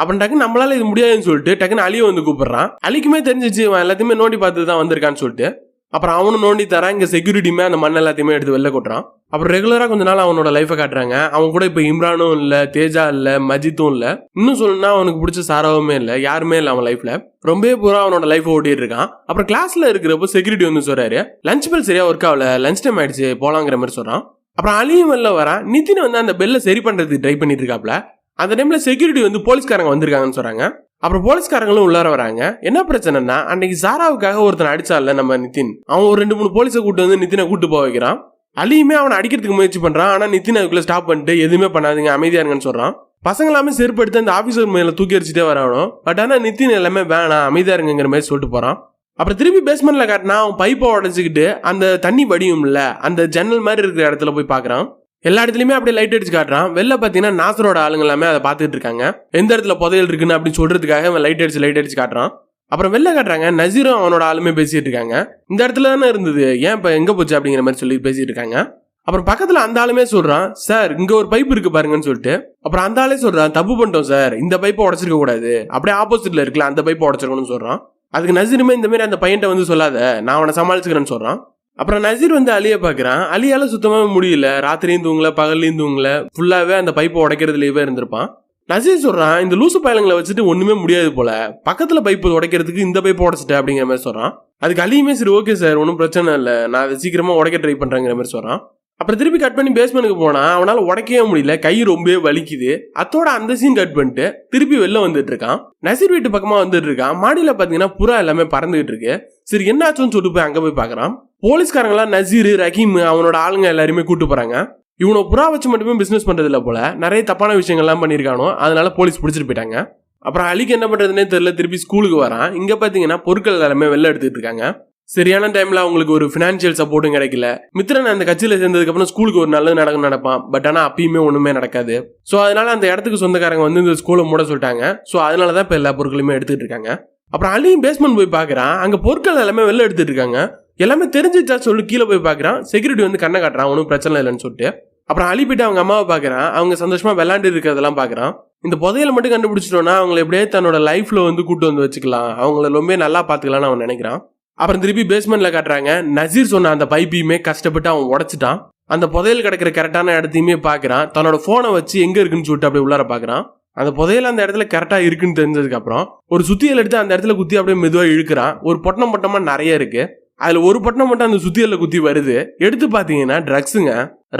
அப்புறம் டக்குன்னு நம்மளால இது முடியாதுன்னு சொல்லிட்டு டக்குன்னு அலியை வந்து கூப்பிடுறான். அலிக்குமே தெரிஞ்சிச்சு அவன் எல்லாத்தையுமே நோண்டி பார்த்து தான் வந்திருக்கான்னு சொல்லிட்டு. அப்புறம் அவனும் நோண்டி தரான் இங்கே செக்யூரிட்டியுமே அந்த மண் எல்லாத்தையுமே எடுத்து வெளில கொட்டுறான். அப்புறம் ரெகுலராக கொஞ்ச நாள் அவனோட லைஃபை காட்டுறாங்க. அவன் கூட இப்போ இம்ரானும் இல்லை தேஜா இல்லை மஜித்தும் இல்லை. இன்னும் சொல்லணும்னா அவனுக்கு பிடிச்ச சாராவுமே இல்லை யாருமே இல்லை அவன் லைஃப்பில் ரொம்பவே பூரா அவனோட லைஃப் ஓட்டிட்டு இருக்கான். அப்புறம் கிளாஸில் இருக்கிறப்போ செக்யூரிட்டி வந்து சொல்கிறாரு லஞ்ச் பெல் சரியாக ஒர்க் ஆகல லஞ்ச் டைம் ஆயிடுச்சு போலாங்கிற மாதிரி சொல்கிறான் அப்புறம் அலியும் வெளில வரான். நிதின் வந்து அந்த பெல்லை சரி பண்ணுறதுக்கு ட்ரை பண்ணிட்டு இருக்காப்ல. அந்த டைமில் செக்யூரிட்டி வந்து போலீஸ்காரங்க வந்திருக்காங்கன்னு சொல்கிறாங்க அப்புறம் போலீஸ்காரங்களும் உள்ளார வராங்க. என்ன பிரச்சனைனா அன்னைக்கு சாராவுக்காக ஒருத்தன் அடிச்சான்ல நம்ம நிதின் அவன் ஒரு ரெண்டு மூணு போலீஸை கூட்டு வந்து நிதினை கூட்டு போக வைக்கிறான். அலியுமே அவனை அடிக்கிறதுக்கு முயற்சி பண்றான். ஆனா நிதின் அதுக்குள்ள ஸ்டாப் பண்ணிட்டு எதுவுமே பண்ணாதீங்க அமைதியா இருங்கன்னு சொல்றான். பசங்க எல்லாமே செருப்பு எடுத்து அந்த ஆபீசர் மேல தூக்கி அடிச்சுட்டே வரணும் பட் ஆனா நிதின் எல்லாமே வேணாம் அமைதியா இருங்கிற மாதிரி சொல்லிட்டு போறான். அப்புறம் திருப்பி பேஸ்மெண்ட்ல காட்டினா அவன் பைப்பை உடச்சிக்கிட்டு அந்த தண்ணி வடியும்ல அந்த ஜன்னல் மாதிரி இருக்கிற இடத்துல போய் பாக்குறான். எல்லா இடத்துலயுமே அப்படியே லைட் அடிச்சு காட்டுறான். வெளில பாத்தீங்கன்னா நாசரோட ஆளுங்க எல்லாமே அதை பார்த்துட்டு இருக்காங்க. எந்த இடத்துல புதையல் இருக்குன்னு அப்படின்னு சொல்றதுக்காக அவன் லைட் அடிச்சு லைட் அடிச்சு காட்டுறான். அப்புறம் வெளில காட்டுறாங்க. நசீரும் அவனோட ஆளுமே பேசிட்டு இருக்காங்க. இந்த இடத்துல தானே இருந்தது? ஏன் இப்போ எங்கே போச்சு அப்படிங்கிற மாதிரி சொல்லி பேசிட்டு இருக்காங்க. அப்புறம் பக்கத்தில் அந்த ஆளுமே சொல்கிறான் சார் இங்கே ஒரு பைப் இருக்கு பாருங்கன்னு சொல்லிட்டு. அப்புறம் அந்த ஆளே சொல்கிறான் தப்பு பண்ணிட்டோம் சார். இந்த பைப்பை உடச்சிருக்க கூடாது. அப்படியே ஆப்போசிட்டில் இருக்குல்ல அந்த பைப்பை உடச்சிருக்கணும்னு சொல்கிறான் அதுக்கு நசீருமே இந்த மாதிரி அந்த பையன்ட்ட வந்து சொல்லாத நான் அவனை சமாளிச்சுக்கிறேன்னு சொல்கிறான் அப்புறம் நசீர் வந்து அலியை பார்க்குறான் அலியால் சுத்தமாக முடியல. ராத்திரியும் தூங்கல பகல்லையும் தூங்கல. ஃபுல்லாகவே அந்த பைப்பை உடைக்கிறதுலேயே இருந்திருப்பான். நசீர் சொல்கிறான் இந்த லூசு பயலங்களை வச்சுட்டு ஒன்றுமே முடியாது போல. பக்கத்தில் பைப்பு உடைக்கிறதுக்கு இந்த பைப்பை உடச்சிட்டேன் அப்படிங்கிற மாதிரி சொல்கிறான் அதுக்கு அலியுமே சரி ஓகே சார் ஒன்றும் பிரச்சனை இல்லை. நான் அதை சீக்கிரமாக உடைக்க ட்ரை பண்ணுறேங்கிற மாதிரி சொல்கிறான் அப்புறம் திருப்பி கட் பண்ணி பேஸ்மெண்ட்டுக்கு போனால் அவனால் உடைக்கவே முடியல. கை ரொம்பவே வலிக்குது. அத்தோட அந்த சீன் கட் பண்ணிட்டு திருப்பி வெளில வந்துட்டு இருக்கான். நசீர் வீட்டு பக்கமாக வந்துட்டு இருக்கான். மாடியில் பார்த்தீங்கன்னா புறா எல்லாமே பறந்துகிட்டு இருக்கு. சரி என்னாச்சுன்னு சொல்லிட்டு போய் அங்கே போய் பார்க்குறான் போலீஸ்காரங்களாம் நசீர் ரஹீம் அவனோட ஆளுங்க எல்லாருமே கூட்டு போகிறாங்க இவனை புறா வச்சு மட்டுமே பிஸ்னஸ் பண்ணுறதில்ல போல். போல நிறைய தப்பான விஷயங்கள்லாம் பண்ணியிருக்கானோ அதனால போலீஸ் பிடிச்சிட்டு போயிட்டாங்க. அப்புறம் அலிக்கு என்ன பண்ணுறதுனே தெரியல திருப்பி ஸ்கூலுக்கு வரான். இங்கே பார்த்தீங்கன்னா பொருட்கள் எல்லாமே வெளில எடுத்துகிட்டு இருக்காங்க. சரியான டைமில் அவங்களுக்கு ஒரு ஃபினான்ஷியல் சப்போர்ட்டும் கிடைக்கல. மித்ரன் அந்த கட்சியில் சேர்ந்ததுக்கப்புறம் ஸ்கூலுக்கு ஒரு நல்லது நடக்கும் நடப்பான் பட் ஆனால் அப்பயுமே ஒன்றுமே நடக்காது. ஸோ அதனால அந்த இடத்துக்கு சொந்தக்காரங்க வந்து இந்த ஸ்கூலை மூட சொல்லிட்டாங்க. ஸோ அதனால தான் இப்போ எல்லா பொருட்களுமே எடுத்துகிட்டு இருக்காங்க. அப்புறம் அலியும் பேஸ்மெண்ட் போய் பார்க்குறான் அங்கே பொருட்கள் எல்லாமே வெளில எடுத்துகிட்டு இருக்காங்க. எல்லாமே தெரிஞ்சிச்சா சொல்லி கீழே போய் பார்க்குறான். செக்யூரிட்டி வந்து கண்ணை காட்டுறான் ஒன்றும் பிரச்சனை இல்லைன்னு சொல்லிட்டு. அப்புறம் அழிப்பிட்டு போயிட்டு அவங்க அம்மாவை பார்க்குறான். அவங்க சந்தோஷமாக விளாண்டு இருக்கிறதெல்லாம் பார்க்குறான். இந்த புதையில மட்டும் கண்டுபிடிச்சிட்டோம்னா அவங்கள எப்படியே தன்னோட லைஃப்பில் வந்து கூட்டு வந்து வச்சுக்கலாம். அவங்கள ரொம்ப நல்லா பார்த்துக்கலாம்னு அவன் நினைக்கிறான். அப்புறம் திருப்பி பேஸ்மெண்ட்ல காட்டுறாங்க. நசீர் சொன்ன அந்த பைப்பையுமே கஷ்டப்பட்டு அவன் உடச்சிட்டான். அந்த புதையல் கிடக்கிற கரெக்டான இடத்தையுமே பார்க்குறான். தன்னோட ஃபோனை வச்சு எங்கே இருக்குன்னு சொல்லிட்டு அப்படியே உள்ளார பார்க்குறான். அந்த புதையல் அந்த இடத்துல கரெக்டாக இருக்குன்னு தெரிஞ்சதுக்கப்புறம் ஒரு சுத்தியல் எடுத்து அந்த இடத்துல குத்தி அப்படியே மெதுவாக இழுக்கிறான். ஒரு பொட்டணம் பொட்டமாக நிறைய இருக்குது அதில் ஒரு பட்டம் மட்டும் அந்த சுத்தியலில் குத்தி வருது. எடுத்து பார்த்தீங்கன்னா ட்ரக்ஸுங்க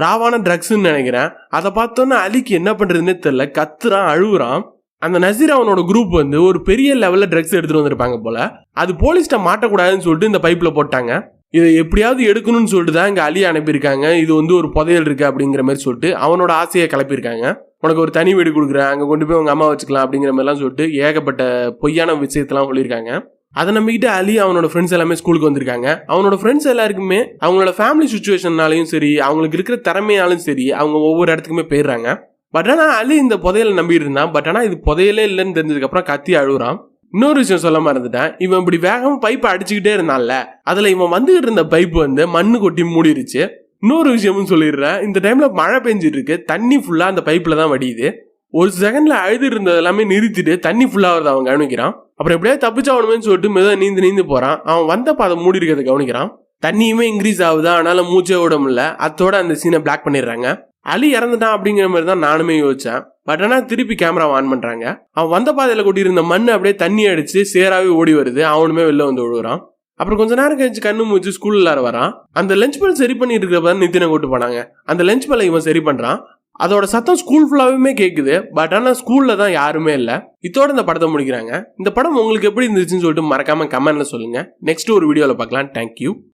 ராவான ட்ரக்ஸ்ன்னு நினைக்கிறேன். அதை பார்த்தோன்னா அலிக்கு என்ன பண்ணுறதுனே தெரில கத்துறான் அழுகுறான். அந்த நசீர் அவனோட குரூப் வந்து ஒரு பெரிய லெவலில் ட்ரக்ஸ் எடுத்துட்டு வந்திருப்பாங்க போல். அது போலீஸ்கிட்ட மாட்டக்கூடாதுன்னு சொல்லிட்டு இந்த பைப்பில் போட்டாங்க. இதை எப்படியாவது எடுக்கணும்னு சொல்லிட்டு தான் இங்கே அலியை அனுப்பியிருக்காங்க. இது வந்து ஒரு புதையல் இருக்குது அப்படிங்கிற மாதிரி சொல்லிட்டு அவனோட ஆசையை கிளப்பியிருக்காங்க. உனக்கு ஒரு தனி வீடு கொடுக்குறேன். அங்கே கொண்டு போய் உங்கள் அம்மா வச்சுக்கலாம் அப்படிங்கிற மாதிரிலாம் சொல்லிட்டு ஏகப்பட்ட பொய்யான விஷயத்தெல்லாம் சொல்லியிருக்காங்க. அதை நம்பிக்கிட்டு அலி அவனோட ஃப்ரெண்ட்ஸ் எல்லாமே ஸ்கூலுக்கு வந்திருக்காங்க. அவனோட ஃப்ரெண்ட்ஸ் எல்லாருக்குமே அவங்களோட ஃபேமிலி சுச்சுவேஷன்னாலையும் சரி அவங்களுக்கு இருக்கிற திறமையாலும் சரி அவங்க ஒவ்வொரு இடத்துக்குமே போயிடுறாங்க. பட் ஆனால் அலி இந்த புதையலை நம்பிட்டு இருந்தான். பட் ஆனால் இது புதையலே இல்லைன்னு தெரிஞ்சதுக்கப்புறம் கத்தி அழுகுறான் இன்னொரு விஷயம் சொல்ல மறந்துட்டேன். இவன் இப்படி வேகமாக பைப்பை அடிச்சுக்கிட்டே இருந்தான்ல அதில் இவன் வந்துகிட்டு இருந்த பைப் வந்து மண்ணு கொட்டி மூடிடுச்சு இன்னொரு விஷயமும் சொல்லிடுறேன். இந்த டைமில் மழை பெஞ்சிட்டு இருக்கு தண்ணி ஃபுல்லாக அந்த பைப்பில் தான் வடியுது. ஒரு செகண்டில் அழுது இருந்தது எல்லாமே நிறுத்திட்டு தண்ணி ஃபுல்லா வருது அவன் கவனிக்கிறான். அப்புறம் எப்படியா தப்பிச்சாவணுமேனு சொல்லிட்டு மெதுவாக நீந்து நீந்து போகிறான் அவன் வந்த பாதை மூடி இருக்கிறத கவனிக்கிறான். தண்ணியுமே இன்க்ரீஸ் ஆகுது. அதனால மூச்சே விட முடியல. அத்தோட அந்த சீனை பிளாக் பண்ணிடுறாங்க. அலி இறந்துட்டான் அப்படிங்கிற மாதிரி தான் நானுமே யோசிச்சேன். பட் ஆனால் திருப்பி கேமரா ஆன் பண்ணுறாங்க அவன் வந்த பாதையில் கொட்டியிருந்த மண் அப்படியே தண்ணி அடிச்சு சேராகவே ஓடி வருது. அவனுமே வெளில வந்து விழுகிறான் அப்புறம் கொஞ்ச நேரம் கழிச்சு கண்ணு மூச்சு ஸ்கூல் எல்லாரும் வரான். அந்த லஞ்ச் பல் சரி பண்ணிட்டு இருக்கிறப்ப நித்தினை கூட்டு போனாங்க. அந்த லஞ்ச் பெல்லை இவன் சரி பண்றான். அதோட சத்தம் ஸ்கூல் ஃபுல்லாவே கேட்குது பட் ஆனால் ஸ்கூலில் தான் யாருமே இல்லை. இதோட இந்த படத்தை முடிக்கிறாங்க. இந்த படம் உங்களுக்கு எப்படி இருந்துச்சுன்னு சொல்லிட்டு மறக்காம கமெண்ட்ல சொல்லுங்க. நெக்ஸ்ட் ஒரு வீடியோவில் பார்க்கலாம். தேங்க்யூ